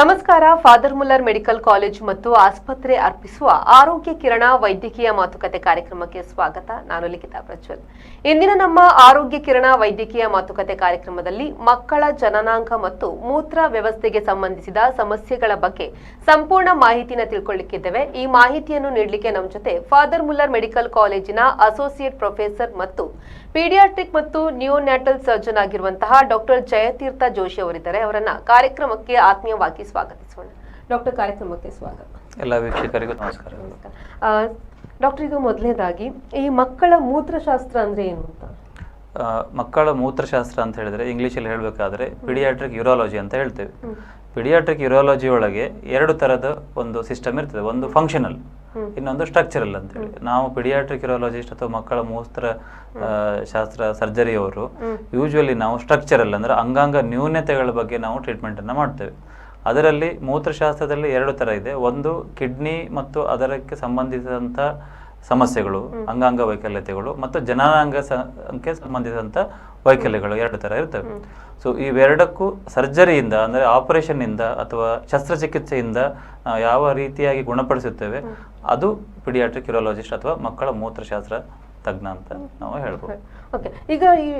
ನಮಸ್ಕಾರ. Father Muller medical college ಮತ್ತು ಆಸ್ಪತ್ರೆ ಅರ್ಪಿಸುವ ಆರೋಗ್ಯ ಕಿರಣ ವೈದ್ಯಕೀಯ ಮಾತುಕತೆ ಕಾರ್ಯಕ್ರಮಕ್ಕೆ ಸ್ವಾಗತ. ನಾನು ಲಿಖಿತಾ ಪ್ರಜ್ವಲ್. ಇಂದಿನ ನಮ್ಮ ಆರೋಗ್ಯ ಕಿರಣ ವೈದ್ಯಕೀಯ ಮಾತುಕತೆ ಕಾರ್ಯಕ್ರಮದಲ್ಲಿ ಮಕ್ಕಳ ಜನನಾಂಗ ಮತ್ತು ಮೂತ್ರ ವ್ಯವಸ್ಥೆಗೆ ಸಂಬಂಧಿಸಿದ ಸಮಸ್ಯೆಗಳ ಬಗ್ಗೆ ಸಂಪೂರ್ಣ ಮಾಹಿತಿನ ತಿಳ್ಕೊಳ್ಳಿಕ್ಕಿದ್ದೇವೆ. ಈ ಮಾಹಿತಿಯನ್ನು ನೀಡಲಿಕ್ಕೆ ನಮ್ಮ ಜೊತೆ ಫಾದರ್ ಮುಲ್ಲರ್ ಮೆಡಿಕಲ್ ಕಾಲೇಜಿನ ಅಸೋಸಿಯೇಟ್ ಪ್ರೊಫೆಸರ್ ಮತ್ತು ಪೀಡಿಯಾಟ್ರಿಕ್ ಮತ್ತು ನ್ಯೂನ್ಯಾಟಲ್ ಸರ್ಜನ್ ಆಗಿರುವಂತಹ ಡಾಕ್ಟರ್ ಜಯತೀರ್ಥ ಜೋಶಿ ಅವರಿದ್ದಾರೆ. ಅವರನ್ನ ಕಾರ್ಯಕ್ರಮಕ್ಕೆ ಆತ್ಮೀಯವಾಗಿ ಸ್ವಾಗತಿಸೋಣ. ಡಾಕ್ಟರ್ ಕಾರ್ಯಕ್ರಮಕ್ಕೆ ಸ್ವಾಗತ. ಎಲ್ಲ ವೀಕ್ಷಕರಿಗೂ ನಮಸ್ಕಾರ. ಡಾಕ್ಟರ್ ಇದು ಮೊದಲನೇದಾಗಿ ಈ ಮಕ್ಕಳ ಮೂತ್ರಶಾಸ್ತ್ರ ಅಂದ್ರೆ ಏನು ಅಂತ? ಮಕ್ಕಳ ಮೂತ್ರಶಾಸ್ತ್ರ ಅಂತ ಹೇಳಿದ್ರೆ ಇಂಗ್ಲೀಷಲ್ಲಿ ಹೇಳಬೇಕಾದ್ರೆ ಪಿಡಿಯಾಟ್ರಿಕ್ ಯುರಾಲಜಿ ಅಂತ ಹೇಳ್ತೇವೆ. ಪಿಡಿಯಾಟ್ರಿಕ್ ಯೂರಾಲಜಿ ಒಳಗೆ ಎರಡು ಥರದ ಒಂದು ಸಿಸ್ಟಮ್ ಇರ್ತದೆ. ಒಂದು ಫಂಕ್ಷನಲ್ ಇನ್ನೊಂದು ಸ್ಟ್ರಕ್ಚರಲ್ ಅಂತ ಹೇಳಿ. ನಾವು ಪಿಡಿಯಾಟ್ರಿಕ್ ಯೂರಾಲಜಿಸ್ಟ್ ಅಥವಾ ಮಕ್ಕಳ ಮೂತ್ರ ಶಾಸ್ತ್ರ ಸರ್ಜರಿಯವರು ಯೂಶುವಲಿ ನಾವು ಸ್ಟ್ರಕ್ಚರಲ್ ಅಂದ್ರೆ ಅಂಗಾಂಗ ನ್ಯೂನತೆಗಳ ಬಗ್ಗೆ ನಾವು ಟ್ರೀಟ್ಮೆಂಟ್ ಅನ್ನ ಮಾಡ್ತೇವೆ. ಅದರಲ್ಲಿ ಮೂತ್ರಶಾಸ್ತ್ರದಲ್ಲಿ ಎರಡು ತರ ಇದೆ. ಒಂದು ಕಿಡ್ನಿ ಮತ್ತು ಅದಕ್ಕೆ ಸಂಬಂಧಿಸಿದಂಥ ಸಮಸ್ಯೆಗಳು ಅಂಗಾಂಗ ವೈಕಲ್ಯತೆಗಳು ಮತ್ತು ಜನನಾಂಗ ಸಂಬಂಧಿಸಿದಂತ ಸಂಬಂಧಿಸಿದಂಥ ವೈಕಲ್ಯಗಳು ಎರಡು ಥರ ಇರ್ತವೆ. ಸೊ ಇವೆರಡಕ್ಕೂ ಸರ್ಜರಿಯಿಂದ ಅಂದರೆ ಆಪರೇಷನ್ನಿಂದ ಅಥವಾ ಶಸ್ತ್ರಚಿಕಿತ್ಸೆಯಿಂದ ಯಾವ ರೀತಿಯಾಗಿ ಗುಣಪಡಿಸುತ್ತೇವೆ ಅದು ಪಿಡಿಯಾಟ್ರಿಕ್ ಯೂರಾಲಜಿಸ್ಟ್ ಅಥವಾ ಮಕ್ಕಳ ಮೂತ್ರಶಾಸ್ತ್ರ ತಜ್ಞ ಅಂತ ನಾವು ಹೇಳ್ಬೋದು. ಓಕೆ ಈಗ ಈ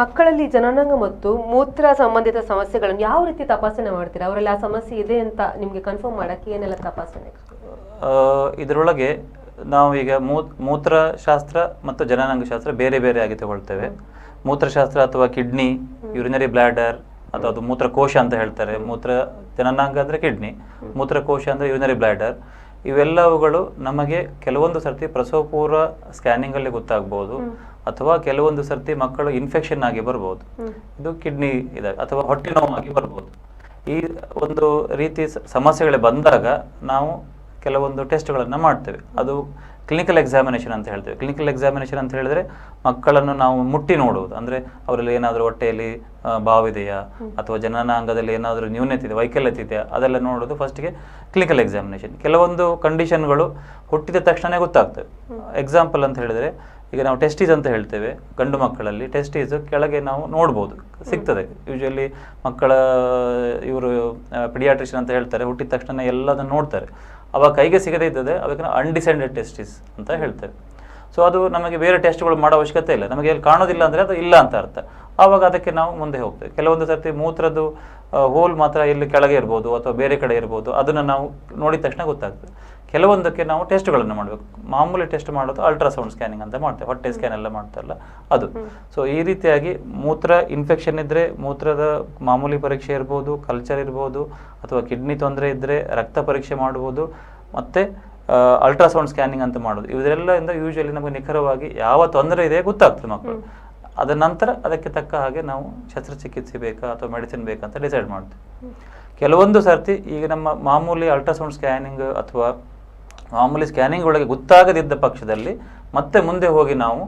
ಮಕ್ಕಳಲ್ಲಿ ಜನನಾಂಗ ಮತ್ತು ಮೂತ್ರ ಸಂಬಂಧಿತ ಸಮಸ್ಯೆಗಳನ್ನು ಯಾವ ರೀತಿ ತಪಾಸಣೆ ಮಾಡ್ತೀರಾ? ಅವರಲ್ಲಿ ಆ ಸಮಸ್ಯೆ ಇದೆ ಅಂತ ನಿಮ್ಗೆ ಕನ್ಫರ್ಮ್ ಮಾಡಕ್ಕೆ ಏನೆಲ್ಲ ತಪಾಸಣೆ? ಇದರೊಳಗೆ ನಾವು ಈಗ ಮೂತ್ ಮೂತ್ರಶಾಸ್ತ್ರ ಮತ್ತು ಜನನಾಂಗಶಾಸ್ತ್ರ ಬೇರೆ ಬೇರೆ ಆಗಿ ತಗೊಳ್ತೇವೆ. ಮೂತ್ರಶಾಸ್ತ್ರ ಅಥವಾ ಕಿಡ್ನಿ ಯುರಿನರಿ ಬ್ಲಾಡರ್ ಅಥವಾ ಅದು ಮೂತ್ರಕೋಶ ಅಂತ ಹೇಳ್ತಾರೆ. ಮೂತ್ರ ಜನನಾಂಗ ಅಂದರೆ ಕಿಡ್ನಿ ಮೂತ್ರಕೋಶ ಅಂದರೆ ಯುರಿನರಿ ಬ್ಲಾಡರ್ ಇವೆಲ್ಲವುಗಳು ನಮಗೆ ಕೆಲವೊಂದು ಸರ್ತಿ ಪ್ರಸವಪೂರ್ವ ಸ್ಕ್ಯಾನಿಂಗಲ್ಲಿ ಗೊತ್ತಾಗ್ಬೋದು. ಅಥವಾ ಕೆಲವೊಂದು ಸರ್ತಿ ಮಕ್ಕಳು ಇನ್ಫೆಕ್ಷನ್ ಆಗಿ ಬರ್ಬೋದು. ಇದು ಕಿಡ್ನಿ ಇದಾಗ ಅಥವಾ ಹೊಟ್ಟೆ ನೋವಾಗಿ ಬರ್ಬೋದು. ಈ ಒಂದು ರೀತಿ ಸಮಸ್ಯೆಗಳು ಬಂದಾಗ ನಾವು ಕೆಲವೊಂದು ಟೆಸ್ಟ್ಗಳನ್ನು ಮಾಡ್ತೇವೆ. ಅದು ಕ್ಲಿನಿಕಲ್ ಎಕ್ಸಾಮಿನೇಷನ್ ಅಂತ ಹೇಳ್ತೇವೆ. ಕ್ಲಿನಿಕಲ್ ಎಕ್ಸಾಮಿನೇಷನ್ ಅಂತ ಹೇಳಿದ್ರೆ ಮಕ್ಕಳನ್ನು ನಾವು ಮುಟ್ಟಿ ನೋಡುವುದು. ಅಂದರೆ ಅವರಲ್ಲಿ ಏನಾದರೂ ಹೊಟ್ಟೆಯಲ್ಲಿ ಬಾವಿದೆಯಾ ಅಥವಾ ಜನನಾಂಗದಲ್ಲಿ ಏನಾದರೂ ನ್ಯೂನ್ಯತೆ ಇದೆ ವೈಕಲ್ಯತೆ ಇದೆಯಾ? ಅದೆಲ್ಲ ನೋಡೋದು ಫಸ್ಟ್ಗೆ ಕ್ಲಿನಿಕಲ್ ಎಕ್ಸಾಮಿನೇಷನ್ ಕೆಲವೊಂದು ಕಂಡೀಷನ್ಗಳು ಹುಟ್ಟಿದ ತಕ್ಷಣ ಗೊತ್ತಾಗ್ತವೆ. ಎಕ್ಸಾಂಪಲ್ ಅಂತ ಹೇಳಿದ್ರೆ ಈಗ ನಾವು ಟೆಸ್ಟೀಸ್ ಅಂತ ಹೇಳ್ತೇವೆ ಗಂಡು ಮಕ್ಕಳಲ್ಲಿ. ಟೆಸ್ಟೀಸ್ ಕೆಳಗೆ ನಾವು ನೋಡ್ಬೋದು ಸಿಗ್ತದೆ. ಯೂಶಲಿ ಮಕ್ಕಳ ಇವರು ಪಿಡಿಯಾಟ್ರಿಷನ್ ಅಂತ ಹೇಳ್ತಾರೆ ಹುಟ್ಟಿದ ತಕ್ಷಣ ಎಲ್ಲದನ್ನು ನೋಡ್ತಾರೆ. ಅವಾಗ ಕೈಗೆ ಸಿಗದೇ ಇದ್ದದೆ ಅದಕ್ಕೆ ಅನ್ಡಿಸೆಂಡೆಡ್ ಟೆಸ್ಟಿಸ್ ಅಂತ ಹೇಳ್ತೇವೆ. ಸೊ ಅದು ನಮಗೆ ಬೇರೆ ಟೆಸ್ಟ್ಗಳು ಮಾಡೋ ಅವಶ್ಯಕತೆ ಇಲ್ಲ. ನಮಗೆ ಅಲ್ಲಿ ಕಾಣೋದಿಲ್ಲ ಅಂದರೆ ಅದು ಇಲ್ಲ ಅಂತ ಅರ್ಥ. ಆವಾಗ ಅದಕ್ಕೆ ನಾವು ಮುಂದೆ ಹೋಗ್ತೇವೆ. ಕೆಲವೊಂದು ಸರ್ತಿ ಮೂತ್ರದ್ದು ಹೋಲ್ ಮಾತ್ರ ಇಲ್ಲಿ ಕೆಳಗೆ ಇರ್ಬೋದು ಅಥವಾ ಬೇರೆ ಕಡೆ ಇರ್ಬೋದು. ಅದನ್ನು ನಾವು ನೋಡಿದ ತಕ್ಷಣ ಗೊತ್ತಾಗ್ತದೆ. ಕೆಲವೊಂದಕ್ಕೆ ನಾವು ಟೆಸ್ಟ್ಗಳನ್ನು ಮಾಡಬೇಕು. ಮಾಮೂಲಿ ಟೆಸ್ಟ್ ಮಾಡೋದು ಅಲ್ಟ್ರಾಸೌಂಡ್ ಸ್ಕ್ಯಾನಿಂಗ್ ಅಂತ ಮಾಡ್ತೇವೆ. ಹೊಟ್ಟೆ ಸ್ಕ್ಯಾನ್ ಎಲ್ಲ ಮಾಡ್ತಾರಲ್ಲ ಅದು. ಸೊ ಈ ರೀತಿಯಾಗಿ ಮೂತ್ರ ಇನ್ಫೆಕ್ಷನ್ ಇದ್ದರೆ ಮೂತ್ರದ ಮಾಮೂಲಿ ಪರೀಕ್ಷೆ ಇರ್ಬೋದು ಕಲ್ಚರ್ ಇರ್ಬೋದು ಅಥವಾ ಕಿಡ್ನಿ ತೊಂದರೆ ಇದ್ದರೆ ರಕ್ತ ಪರೀಕ್ಷೆ ಮಾಡ್ಬೋದು ಮತ್ತು ಅಲ್ಟ್ರಾಸೌಂಡ್ ಸ್ಕ್ಯಾನಿಂಗ್ ಅಂತ ಮಾಡೋದು. ಇದೆಲ್ಲದಿಂದ ಯೂಶಲಿ ನಮಗೆ ನಿಖರವಾಗಿ ಯಾವ ತೊಂದರೆ ಇದೆ ಗೊತ್ತಾಗ್ತದೆ ಮಕ್ಕಳು. ಅದರ ನಂತರ ಅದಕ್ಕೆ ತಕ್ಕ ಹಾಗೆ ನಾವು ಶಸ್ತ್ರಚಿಕಿತ್ಸೆ ಬೇಕಾ ಅಥವಾ ಮೆಡಿಸಿನ್ ಬೇಕಾ ಅಂತ ಡಿಸೈಡ್ ಮಾಡ್ತೀವಿ. ಕೆಲವೊಂದು ಸರ್ತಿ ಈಗ ನಮ್ಮ ಮಾಮೂಲಿ ಅಲ್ಟ್ರಾಸೌಂಡ್ ಸ್ಕ್ಯಾನಿಂಗ್ ಅಥವಾ ಮಾಮೂಲಿ ಸ್ಕ್ಯಾನಿಂಗ್ ಒಳಗೆ ಗೊತ್ತಾಗದಿದ್ದ ಪಕ್ಷದಲ್ಲಿ ಮತ್ತೆ ಮುಂದೆ ಹೋಗಿ ನಾವು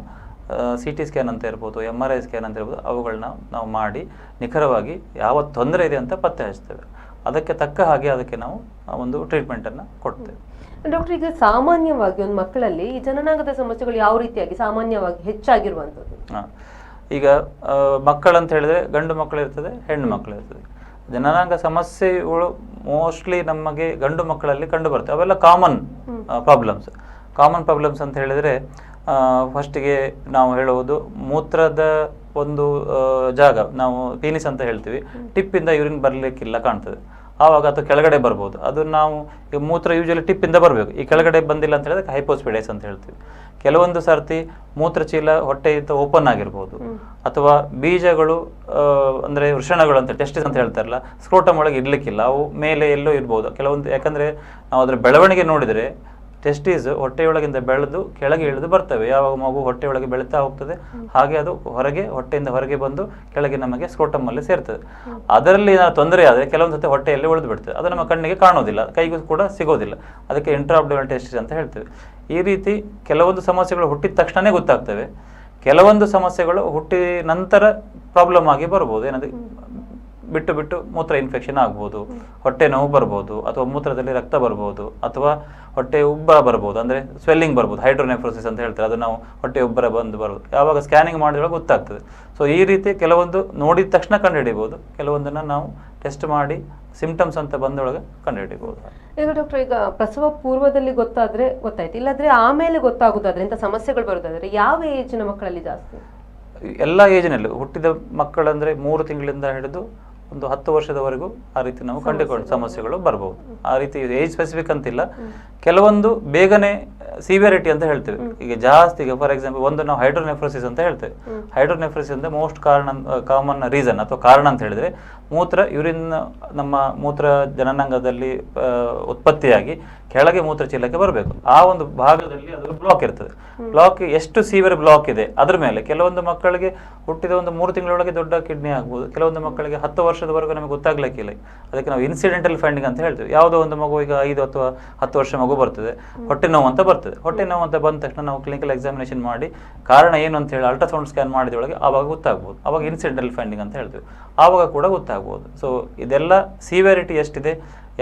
ಸಿ ಟಿ ಸ್ಕ್ಯಾನ್ ಅಂತ ಇರ್ಬೋದು ಎಂ ಆರ್ ಐ ಸ್ಕ್ಯಾನ್ ಅಂತ ಇರ್ಬೋದು ಅವುಗಳನ್ನ ನಾವು ಮಾಡಿ ನಿಖರವಾಗಿ ಯಾವ ತೊಂದರೆ ಇದೆ ಅಂತ ಪತ್ತೆ ಹಚ್ತೇವೆ. ಅದಕ್ಕೆ ತಕ್ಕ ಹಾಗೆ ಅದಕ್ಕೆ ನಾವು ಒಂದು ಟ್ರೀಟ್ಮೆಂಟನ್ನು ಕೊಡ್ತೇವೆ. ಡಾಕ್ಟರ್ ಈಗ ಸಾಮಾನ್ಯವಾಗಿ ಒಂದು ಮಕ್ಕಳಲ್ಲಿ ಈ ಜನನಾಂಗದ ಸಮಸ್ಯೆಗಳು ಯಾವ ರೀತಿಯಾಗಿ ಸಾಮಾನ್ಯವಾಗಿ ಹೆಚ್ಚಾಗಿರುವಂಥದ್ದು? ಹಾ. ಈಗ ಮಕ್ಕಳಂತ ಹೇಳಿದ್ರೆ ಗಂಡು ಮಕ್ಕಳು ಇರ್ತದೆ ಹೆಣ್ಣು ಮಕ್ಕಳು ಇರ್ತದೆ ಜನನಾಂಗ ಸಮಸ್ಯೆಗಳು ಮೋಸ್ಟ್ಲಿ ನಮಗೆ ಗಂಡು ಮಕ್ಕಳಲ್ಲಿ ಕಂಡು ಬರ್ತವೆ ಅವೆಲ್ಲ ಕಾಮನ್ ಪ್ರಾಬ್ಲಮ್ಸ್ ಕಾಮನ್ ಪ್ರಾಬ್ಲಮ್ಸ್ ಅಂತ ಹೇಳಿದ್ರೆ ಫಸ್ಟಿಗೆ ನಾವು ಹೇಳುವುದು ಮೂತ್ರದ ಒಂದು ಜಾಗ ನಾವು ಪೀನಿಸ್ ಅಂತ ಹೇಳ್ತೀವಿ. ಟಿಪ್ಪಿಂದ ಯೂರಿನ್ ಬರಲಿಕ್ಕಿಲ್ಲ ಕಾಣ್ತದೆ. ಆವಾಗ ಅದು ಕೆಳಗಡೆ ಬರ್ಬೋದು. ಅದು ನಾವು ಈ ಮೂತ್ರ ಯೂಶಲಿ ಟಿಪ್ಪಿಂದ ಬರಬೇಕು. ಈ ಕೆಳಗಡೆ ಬಂದಿಲ್ಲ ಅಂತ ಹೇಳಿದ್ರೆ ಹೈಪೋಸ್ಪಿಡೈಸ್ ಅಂತ ಹೇಳ್ತೀವಿ. ಕೆಲವೊಂದು ಸರ್ತಿ ಮೂತ್ರಚೀಲ ಹೊಟ್ಟೆಯಿಂದ ಓಪನ್ ಆಗಿರ್ಬೋದು. ಅಥವಾ ಬೀಜಗಳು ಅಂದರೆ ಅಂದ್ರೆ ವೃಷಣಗಳು ಅಂತ ಟೆಸ್ಟಿಸ್ ಅಂತ ಹೇಳ್ತಾರಲ್ಲ ಸ್ಕ್ರೋಟಮ್ ಒಳಗೆ ಇರ್ಲಿಕ್ಕಿಲ್ಲ. ಅವು ಮೇಲೆ ಎಲ್ಲೋ ಇರ್ಬೋದು. ಕೆಲವೊಂದು ಯಾಕಂದ್ರೆ ನಾವು ಅದರ ಬೆಳವಣಿಗೆ ನೋಡಿದ್ರೆ ಟೆಸ್ಟೀಸ್ ಹೊಟ್ಟೆಯೊಳಗಿಂದ ಬೆಳೆದು ಕೆಳಗೆ ಇಳಿದು ಬರ್ತವೆ. ಯಾವಾಗ ಮಗು ಹೊಟ್ಟೆಯೊಳಗೆ ಬೆಳೀತಾ ಹೋಗ್ತದೆ ಹಾಗೆ ಅದು ಹೊರಗೆ ಹೊಟ್ಟೆಯಿಂದ ಹೊರಗೆ ಬಂದು ಕೆಳಗೆ ನಮಗೆ ಸ್ಕೋಟಮ್ಮಲ್ಲಿ ಸೇರ್ತದೆ. ಅದರಲ್ಲಿ ಏನಾದ್ರು ತೊಂದರೆ ಆದರೆ ಕೆಲವೊಂದು ಸತಿ ಹೊಟ್ಟೆಯಲ್ಲಿ ಉಳಿದು ಬಿಡ್ತದೆ. ಅದು ನಮ್ಮ ಕಣ್ಣಿಗೆ ಕಾಣೋದಿಲ್ಲ ಕೈಗೂ ಕೂಡ ಸಿಗೋದಿಲ್ಲ. ಅದಕ್ಕೆ ಇಂಟ್ರಾಬ್ಡೋನಲ್ ಟೆಸ್ಟಿಸ್ ಅಂತ ಹೇಳ್ತೇವೆ. ಈ ರೀತಿ ಕೆಲವೊಂದು ಸಮಸ್ಯೆಗಳು ಹುಟ್ಟಿದ ತಕ್ಷಣವೇ ಗೊತ್ತಾಗ್ತವೆ. ಕೆಲವೊಂದು ಸಮಸ್ಯೆಗಳು ಹುಟ್ಟಿ ನಂತರ ಪ್ರಾಬ್ಲಮ್ ಆಗಿ ಬರ್ಬೋದು. ಏನಂದ್ರೆ ಬಿಟ್ಟು ಬಿಟ್ಟು ಮೂತ್ರ ಇನ್ಫೆಕ್ಷನ್ ಆಗ್ಬೋದು. ಹೊಟ್ಟೆ ನೋವು ಬರ್ಬೋದು ಅಥವಾ ಮೂತ್ರದಲ್ಲಿ ರಕ್ತ ಬರ್ಬೋದು ಅಥವಾ ಹೊಟ್ಟೆ ಉಬ್ಬರ ಬರ್ಬೋದು. ಅಂದರೆ ಸ್ವೆಲ್ಲಿಂಗ್ ಬರ್ಬೋದು ಹೈಡ್ರೋನೆಫ್ರೋಸಿಸ್ ಅಂತ ಹೇಳ್ತಾರೆ. ಅದು ನಾವು ಹೊಟ್ಟೆ ಉಬ್ಬರ ಬಂದು ಬರ್ಬೋದು ಯಾವಾಗ ಸ್ಕ್ಯಾನಿಂಗ್ ಮಾಡಿದಾಗ ಗೊತ್ತಾಗ್ತದೆ. ಸೊ ಈ ರೀತಿ ಕೆಲವೊಂದು ನೋಡಿದ ತಕ್ಷಣ ಕಂಡುಹಿಡಿಬೋದು ಕೆಲವೊಂದನ್ನು ನಾವು ಟೆಸ್ಟ್ ಮಾಡಿ ಸಿಂಪ್ಟಮ್ಸ್ ಅಂತ ಬಂದೊಳಗೆ ಕಂಡುಹಿಡಿಬೋದು ಈಗ ಡಾಕ್ಟರ್ ಈಗ ಪ್ರಸವ ಪೂರ್ವದಲ್ಲಿ ಗೊತ್ತಾದ್ರೆ ಗೊತ್ತಾಯ್ತು. ಇಲ್ಲಾದ್ರೆ ಆಮೇಲೆ ಗೊತ್ತಾಗುದಾದ್ರೆ ಇಂಥ ಸಮಸ್ಯೆಗಳು ಬರೋದಾದ್ರೆ ಯಾವ ಏಜಿನ ಮಕ್ಕಳಲ್ಲಿ ಜಾಸ್ತಿ? ಎಲ್ಲ ಏಜಿನಲ್ಲೂ ಹುಟ್ಟಿದ ಮಕ್ಕಳಂದ್ರೆ ಮೂರು ತಿಂಗಳಿಂದ ಹಿಡಿದು ಒಂದು ಹತ್ತು ವರ್ಷದವರೆಗೂ ಆ ರೀತಿ ನಾವು ಕಂಡುಕೊಂಡು ಸಮಸ್ಯೆಗಳು ಬರ್ಬೋದು. ಆ ರೀತಿ ಏಜ್ ಸ್ಪೆಸಿಫಿಕ್ ಅಂತಿಲ್ಲ. ಕೆಲವೊಂದು ಬೇಗನೆ ಸಿವಿಯರಿಟಿ ಅಂತ ಹೇಳ್ತೇವೆ. ಈಗ ಜಾಸ್ತಿ ಈಗ ಫಾರ್ ಎಕ್ಸಾಂಪಲ್ ಒಂದು ನಾವು ಹೈಡ್ರೋನೆಫ್ರೋಸಿಸ್ ಅಂತ ಹೇಳ್ತೇವೆ. ಹೈಡ್ರೋನೆಫ್ರೋಸಿಸ್ ಅಂದ್ರೆ ಮೋಸ್ಟ್ ಕಾರಣ ಕಾಮನ್ ರೀಸನ್ ಅಥವಾ ಕಾರಣ ಅಂತ ಹೇಳಿದ್ರೆ ಮೂತ್ರ ಯೂರಿನ್ ನಮ್ಮ ಮೂತ್ರ ಜನನಾಂಗದಲ್ಲಿ ಉತ್ಪತ್ತಿಯಾಗಿ ಕೆಳಗೆ ಮೂತ್ರ ಚೀಲಕ್ಕೆ ಬರಬೇಕು. ಆ ಒಂದು ಭಾಗದಲ್ಲಿ ಅದರ ಬ್ಲಾಕ್ ಇರ್ತದೆ. ಬ್ಲಾಕ್ ಎಷ್ಟು ಸೀವಿಯರ್ ಬ್ಲಾಕ್ ಇದೆ ಅದ್ರ ಮೇಲೆ ಕೆಲವೊಂದು ಮಕ್ಕಳಿಗೆ ಹುಟ್ಟಿದ ಒಂದು ಮೂರು ತಿಂಗಳೊಳಗೆ ದೊಡ್ಡ ಕಿಡ್ನಿ ಆಗ್ಬೋದು ಕೆಲವೊಂದು ಮಕ್ಕಳಿಗೆ ಹತ್ತು ವರ್ಷದವರೆಗೂ ನಮಗೆ ಗೊತ್ತಾಗ್ಲಿಕ್ಕಿಲ್ಲ. ಅದಕ್ಕೆ ನಾವು ಇನ್ಸಿಡೆಂಟಲ್ ಫೈಂಡಿಂಗ್ ಅಂತ ಹೇಳ್ತೇವೆ. ಯಾವುದೋ ಒಂದು ಮಗು ಈಗ ಐದು ಅಥವಾ ಹತ್ತು ವರ್ಷ ಮಗು ಬರ್ತದೆ. ಹೊಟ್ಟೆ ನೋವು ಅಂತ ಬರ್ತದೆ. ಹೊಟ್ಟೆ ನೋವು ಅಂತ ಬಂದ ತಕ್ಷಣ ನಾವು ಕ್ಲಿನಿಕಲ್ ಎಕ್ಸಾಮಿನೇಷನ್ ಮಾಡಿ ಕಾರಣ ಏನು ಅಂತ ಹೇಳಿ ಅಲ್ಟ್ರಾಸೌಂಡ್ ಸ್ಕ್ಯಾನ್ ಮಾಡಿದೊಳಗೆ ಆವಾಗ ಗೊತ್ತಾಗ್ಬೋದು. ಆವಾಗ ಇನ್ಸಿಡೆಂಟಲ್ ಫೈಂಡಿಂಗ್ ಅಂತ ಹೇಳ್ತೀವಿ. ಆವಾಗ ಕೂಡ ಗೊತ್ತಾಗ್ಬೋದು. ಸೊ ಇದೆಲ್ಲ ಸಿವಿಯರಿಟಿ ಎಷ್ಟಿದೆ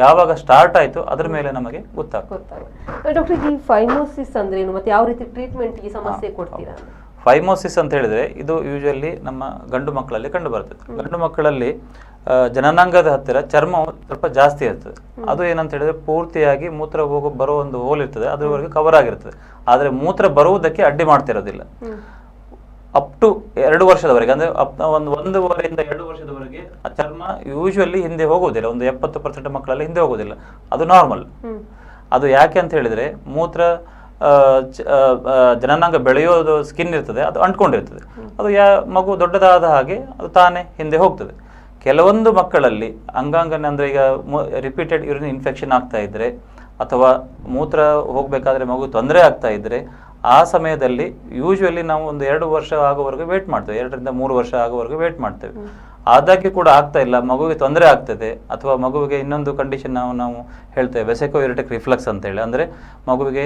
ಯಾವಾಗ ಸ್ಟಾರ್ಟ್ ಆಯಿತು ಅದ್ರ ಮೇಲೆ ನಮಗೆ ಗೊತ್ತಾಗ್ತದೆ. ಗೊತ್ತಾಗುತ್ತೆ ಡಾಕ್ಟರ್ ಈ ಫೈಮೋಸಿಸ್ ಅಂದ್ರೆ ಏನು? ಮತ್ತೆ ಯಾವ ರೀತಿ ಟ್ರೀಟ್ಮೆಂಟ್ ಈ ಸಮಸ್ಯೆ ಕೊಡ್ತೀರಾ? ಫೈಮೋಸಿಸ್ ಅಂತ ಹೇಳಿದ್ರೆ ಇದು ಯೂಶಲಿ ನಮ್ಮ ಗಂಡು ಮಕ್ಕಳಲ್ಲಿ ಕಂಡು ಬರ್ತದೆ. ಗಂಡು ಮಕ್ಕಳಲ್ಲಿ ಜನನಾಂಗದ ಹತ್ತಿರ ಚರ್ಮ ಸ್ವಲ್ಪ ಜಾಸ್ತಿ ಇರ್ತದೆ. ಅದು ಏನಂತ ಹೇಳಿದ್ರೆ ಪೂರ್ತಿಯಾಗಿ ಮೂತ್ರ ಹೋಗೋ ಬರೋ ಒಂದು ಹೋಲ್ ಇರ್ತದೆ ಅದ್ರವರೆಗೆ ಕವರ್ ಆಗಿರ್ತದೆ. ಆದ್ರೆ ಮೂತ್ರ ಬರುವುದಕ್ಕೆ ಅಡ್ಡಿ ಮಾಡ್ತಿರೋದಿಲ್ಲ. ಅಪ್ ಟು ಎರಡು ವರ್ಷದವರೆಗೆ ಅಂದ್ರೆ ಒಂದು ಒಂದೂವರೆಯಿಂದ ಎರಡು ವರ್ಷದವರೆಗೆ ಆ ಚರ್ಮ ಯೂಶುವಲಿ ಹಿಂದೆ ಹೋಗೋದಿಲ್ಲ ಒಂದು ಎಪ್ಪತ್ತು ಪರ್ಸೆಂಟ್ ಮಕ್ಕಳಲ್ಲಿ ಹಿಂದೆ ಹೋಗೋದಿಲ್ಲ ಅದು ನಾರ್ಮಲ್ ಅದು ಯಾಕೆ ಅಂತ ಹೇಳಿದ್ರೆ ಮೂತ್ರ ಜನನಾಂಗ ಬೆಳೆಯೋದು ಸ್ಕಿನ್ ಇರ್ತದೆ ಅದು ಅಂಟ್ಕೊಂಡಿರ್ತದೆ. ಅದು ಯಾ ಮಗು ದೊಡ್ಡದಾದ ಹಾಗೆ ಅದು ತಾನೇ ಹಿಂದೆ ಹೋಗ್ತದೆ. ಕೆಲವೊಂದು ಮಕ್ಕಳಲ್ಲಿ ಅಂಗಾಂಗನ ಅಂದರೆ ಈಗ ರಿಪೀಟೆಡ್ ಯೂರಿನ್ ಇನ್ಫೆಕ್ಷನ್ ಆಗ್ತಾ ಇದ್ದರೆ ಅಥವಾ ಮೂತ್ರ ಹೋಗಬೇಕಾದ್ರೆ ಮಗು ತೊಂದರೆ ಆಗ್ತಾ ಇದ್ರೆ ಆ ಸಮಯದಲ್ಲಿ ಯೂಶ್ವಲಿ ನಾವು ಒಂದು ಎರಡು ವರ್ಷ ಆಗೋವರೆಗೂ ವೇಟ್ ಮಾಡ್ತೇವೆ. ಎರಡರಿಂದ ಮೂರು ವರ್ಷ ಆಗೋವರೆಗೂ ವೇಟ್ ಮಾಡ್ತೇವೆ. ಆದಾಗ್ಯೂ ಕೂಡ ಆಗ್ತಾ ಇಲ್ಲ. ಮಗುವಿಗೆ ತೊಂದರೆ ಆಗ್ತದೆ. ಅಥವಾ ಮಗುವಿಗೆ ಇನ್ನೊಂದು ಕಂಡೀಷನ್ ನಾವು ನಾವು ಹೇಳ್ತೇವೆ. ವೆಸೆಕೋ ಇರಿಟಿಕ್ ರಿಫ್ಲೆಕ್ಸ್ ಅಂತ ಹೇಳಿ ಅಂದ್ರೆ ಮಗುವಿಗೆ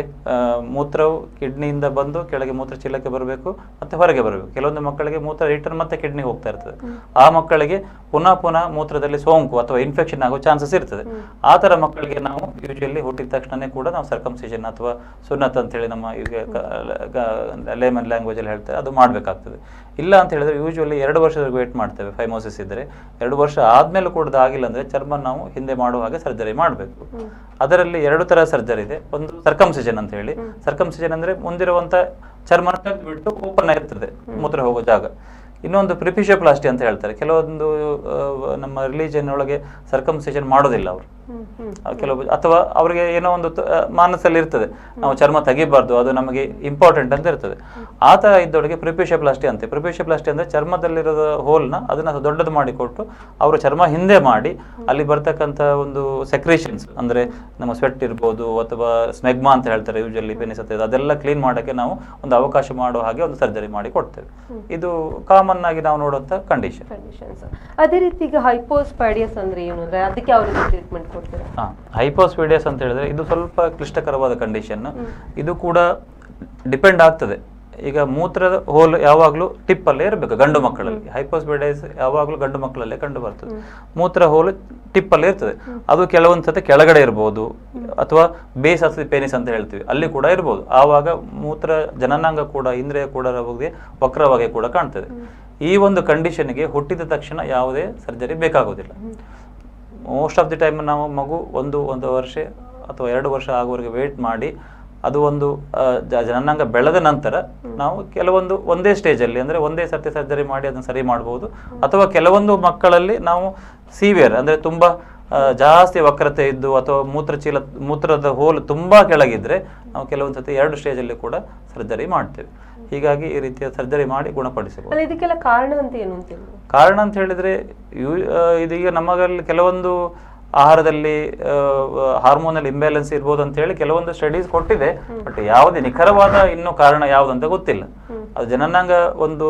ಮೂತ್ರವು ಕಿಡ್ನಿಯಿಂದ ಬಂದು ಕೆಳಗೆ ಮೂತ್ರ ಚೀಲಕ್ಕೆ ಬರಬೇಕು ಮತ್ತೆ ಹೊರಗೆ ಬರಬೇಕು. ಕೆಲವೊಂದು ಮಕ್ಕಳಿಗೆ ಮೂತ್ರ ರಿಟರ್ನ್ ಮತ್ತೆ ಕಿಡ್ನಿಗೆ ಹೋಗ್ತಾ ಇರ್ತದೆ. ಆ ಮಕ್ಕಳಿಗೆ ಪುನಃ ಪುನಃ ಮೂತ್ರದಲ್ಲಿ ಸೋಂಕು ಅಥವಾ ಇನ್ಫೆಕ್ಷನ್ ಆಗೋ ಚಾನ್ಸಸ್ ಇರ್ತದೆ. ಆ ತರ ಮಕ್ಕಳಿಗೆ ನಾವು ಯೂಶಲಿ ಹುಟ್ಟಿದ ತಕ್ಷಣನೇ ಕೂಡ ನಾವು ಸರ್ಕಮ್ಸಿಷನ್ ಅಥವಾ ಸುನ್ನತ್ ಅಂತ ಹೇಳಿ ನಮ್ಮ ಈಗ ಲೇಮನ್ ಲ್ಯಾಂಗ್ವೇಜ್ ಅಲ್ಲಿ ಹೇಳ್ತಾರೆ ಅದು ಮಾಡಬೇಕಾಗ್ತದೆ. ಇಲ್ಲ ಅಂತ ಹೇಳಿದ್ರೆ ಯೂಶಲಿ ಎರಡು ವರ್ಷದವರೆಗೂ ವೇಟ್ ಮಾಡ್ತೇವೆ ಫೈಮೋಸಿಸ್ ಇದ್ರೆ ಎರಡು ವರ್ಷ ಆದ್ಮೇಲೆ ಕೂಡ ಆಗಿಲ್ಲ ಅಂದ್ರೆ ಚರ್ಮ ನಾವು ಹಿಂದೆ ಮಾಡುವ ಹಾಗೆ ಸರ್ಜರಿ ಮಾಡಬೇಕು. ಅದರಲ್ಲಿ ಎರಡು ತರ ಸರ್ಜರಿ ಇದೆ. ಒಂದು ಸರ್ಕಮ್ಸಿಷನ್ ಅಂತ ಹೇಳಿ. ಸರ್ಕಮ್ಸಿಷನ್ ಅಂದ್ರೆ ಮುಂದಿರುವಂತ ಚರ್ಮ ಬಿಟ್ಟು ಓಪನ್ ಆಗಿರ್ತದೆ ಮೂತ್ರ ಹೋಗೋ ಜಾಗ. ಇನ್ನೊಂದು ಪ್ರಿಪಿಷಿಯೋಪ್ಲಾಸ್ಟಿ ಅಂತ ಹೇಳ್ತಾರೆ. ಕೆಲವೊಂದು ನಮ್ಮ ರಿಲಿಜನ್ ಒಳಗೆ ಸರ್ಕಮ್ಸೇಷನ್ ಮಾಡೋದಿಲ್ಲ ಅವರು. ಕೆಲವು ಅಥವಾ ಅವರಿಗೆ ಏನೋ ಒಂದು ಮಾನಸಲ್ಲಿ ಇರ್ತದೆ. ನಾವು ಚರ್ಮ ತೆಗಿಬಾರ್ದು ಅದು ನಮಗೆ ಇಂಪಾರ್ಟೆಂಟ್ ಅಂತ ಇರ್ತದೆ. ಆ ತರ ಇದ್ದವರಿಗೆ ಪ್ರಿಪೇಷಪ್ಲಾಸ್ಟಿ ಅಂತೆ. ಪ್ರಿಪೇಷಪ್ಲಾಸ್ಟಿ ಅಂದ್ರೆ ಚರ್ಮದಲ್ಲಿರೋ ಹೋಲ್ನ ಅದನ್ನ ದೊಡ್ಡದು ಮಾಡಿಕೊಟ್ಟು ಅವರು ಚರ್ಮ ಹಿಂದೆ ಮಾಡಿ ಅಲ್ಲಿ ಬರ್ತಕ್ಕಂಥ ಒಂದು ಸೆಕ್ರೇಷನ್ಸ್ ಅಂದ್ರೆ ನಮ್ಮ ಸ್ವೆಟ್ ಇರ್ಬೋದು ಅಥವಾ ಸ್ಮೆಗ್ಮಾ ಅಂತ ಹೇಳ್ತಾರೆ ಯೂಶಲಿ ಪೆನಿಸ್ ಅಂತ ಅದೆಲ್ಲ ಕ್ಲೀನ್ ಮಾಡಕ್ಕೆ ನಾವು ಒಂದು ಅವಕಾಶ ಮಾಡೋ ಹಾಗೆ ಒಂದು ಸರ್ಜರಿ ಮಾಡಿ ಕೊಡ್ತೇವೆ ಇದು ಕಾಮನ್ ಆಗಿ ನಾವು ನೋಡುವಂತ ಕಂಡೀಷನ್ ಅದೇ ರೀತಿ ಈಗ ಹೈಪೋಸ್ಪೈಡಿಯಸ್ ಅಂದ್ರೆ ಏನು? ಅಂದ್ರೆ ಅದಕ್ಕೆ ಅವರು ಟ್ರೀಟ್ಮೆಂಟ್ ಕೊಡ್ತೀರಾ? ಹೈಪೋಸ್ಪೀಡಿಯಸ್ ಅಂತ ಹೇಳಿದ್ರೆ ಇದು ಸ್ವಲ್ಪ ಕ್ಲಿಷ್ಟಕರವಾದ ಕಂಡೀಷನ್ ಇದು ಕೂಡ ಡಿಪೆಂಡ್ ಆಗ್ತದೆ. ಈಗ ಮೂತ್ರದ ಹೋಲ್ ಯಾವಾಗಲೂ ಟಿಪ್ ಅಲ್ಲೇ ಇರಬೇಕು ಗಂಡು ಮಕ್ಕಳಲ್ಲಿ. ಹೈಪೋಸ್ಪೀಡಿಯಸ್ ಯಾವಾಗಲೂ ಗಂಡು ಮಕ್ಕಳಲ್ಲೇ ಕಂಡು ಬರ್ತದೆ. ಮೂತ್ರ ಹೋಲು ಟಿಪ್ ಅಲ್ಲೇ ಇರ್ತದೆ ಅದು ಕೆಲವೊಂದು ಸತಿ ಕೆಳಗಡೆ ಇರ್ಬೋದು ಅಥವಾ ಬೇಸ್ ಅಥವಾ ಪೇನಿಸ್ ಅಂತ ಹೇಳ್ತೀವಿ. ಅಲ್ಲಿ ಕೂಡ ಇರ್ಬೋದು. ಆವಾಗ ಮೂತ್ರ ಜನನಾಂಗ ಕೂಡ ಇಂದ್ರಿಯ ಕೂಡ ವಕ್ರವಾಗಿ ಕೂಡ ಕಾಣ್ತದೆ. ಈ ಒಂದು ಕಂಡೀಷನ್ಗೆ ಹುಟ್ಟಿದ ತಕ್ಷಣ ಯಾವುದೇ ಸರ್ಜರಿ ಬೇಕಾಗೋದಿಲ್ಲ. ಮೋಸ್ಟ್ ಆಫ್ ದಿ ಟೈಮ್ ನಾವು ಮಗು ಒಂದು ಒಂದು ವರ್ಷ ಅಥವಾ ಎರಡು ವರ್ಷ ಆಗುವವರೆಗೆ ವೇಟ್ ಮಾಡಿ, ಅದು ಒಂದು ಜನನಾಂಗ ಬೆಳೆದ ನಂತರ ನಾವು ಕೆಲವೊಂದು ಒಂದೇ ಸ್ಟೇಜಲ್ಲಿ ಅಂದರೆ ಒಂದೇ ಸರ್ತಿ ಸರ್ಜರಿ ಮಾಡಿ ಅದನ್ನು ಸರಿ ಮಾಡ್ಬೋದು. ಅಥವಾ ಕೆಲವೊಂದು ಮಕ್ಕಳಲ್ಲಿ ನಾವು ಸೀವಿಯರ್ ಅಂದರೆ ತುಂಬ ಜಾಸ್ತಿ ವಕ್ರತೆ ಇದ್ದು ಅಥವಾ ಮೂತ್ರಚೀಲ, ಮೂತ್ರದ ಹೋಲ್ ತುಂಬ ಕೆಳಗಿದ್ರೆ ನಾವು ಕೆಲವೊಂದು ಸರ್ತಿ ಎರಡು ಸ್ಟೇಜಲ್ಲಿ ಕೂಡ ಸರ್ಜರಿ ಮಾಡ್ತೇವೆ. ಹೀಗಾಗಿ ಈ ರೀತಿಯ ಸರ್ಜರಿ ಮಾಡಿ ಗುಣಪಡಿಸಬಹುದು. ಇದಕ್ಕೆಲ್ಲ ಕಾರಣ ಅಂತ ಏನು ಅಂತ ಕಾರಣ ಅಂತ ಹೇಳಿದ್ರೆ ಯು ಇದೀಗ ನಮ್ಮಲ್ಲಿ ಕೆಲವೊಂದು ಆಹಾರದಲ್ಲಿ ಹಾರ್ಮೋನಲ್ ಇಂಬ್ಯಾಲೆನ್ಸ್ ಇರ್ಬೋದು ಅಂತ ಹೇಳಿ ಕೆಲವೊಂದು ಸ್ಟಡೀಸ್ ಕೊಟ್ಟಿದೆ. ಬಟ್ ಯಾವುದೇ ನಿಖರವಾದ ಇನ್ನೂ ಕಾರಣ ಯಾವುದು ಅಂತ ಗೊತ್ತಿಲ್ಲ. ಅದು ಜನನಾಂಗ ಒಂದು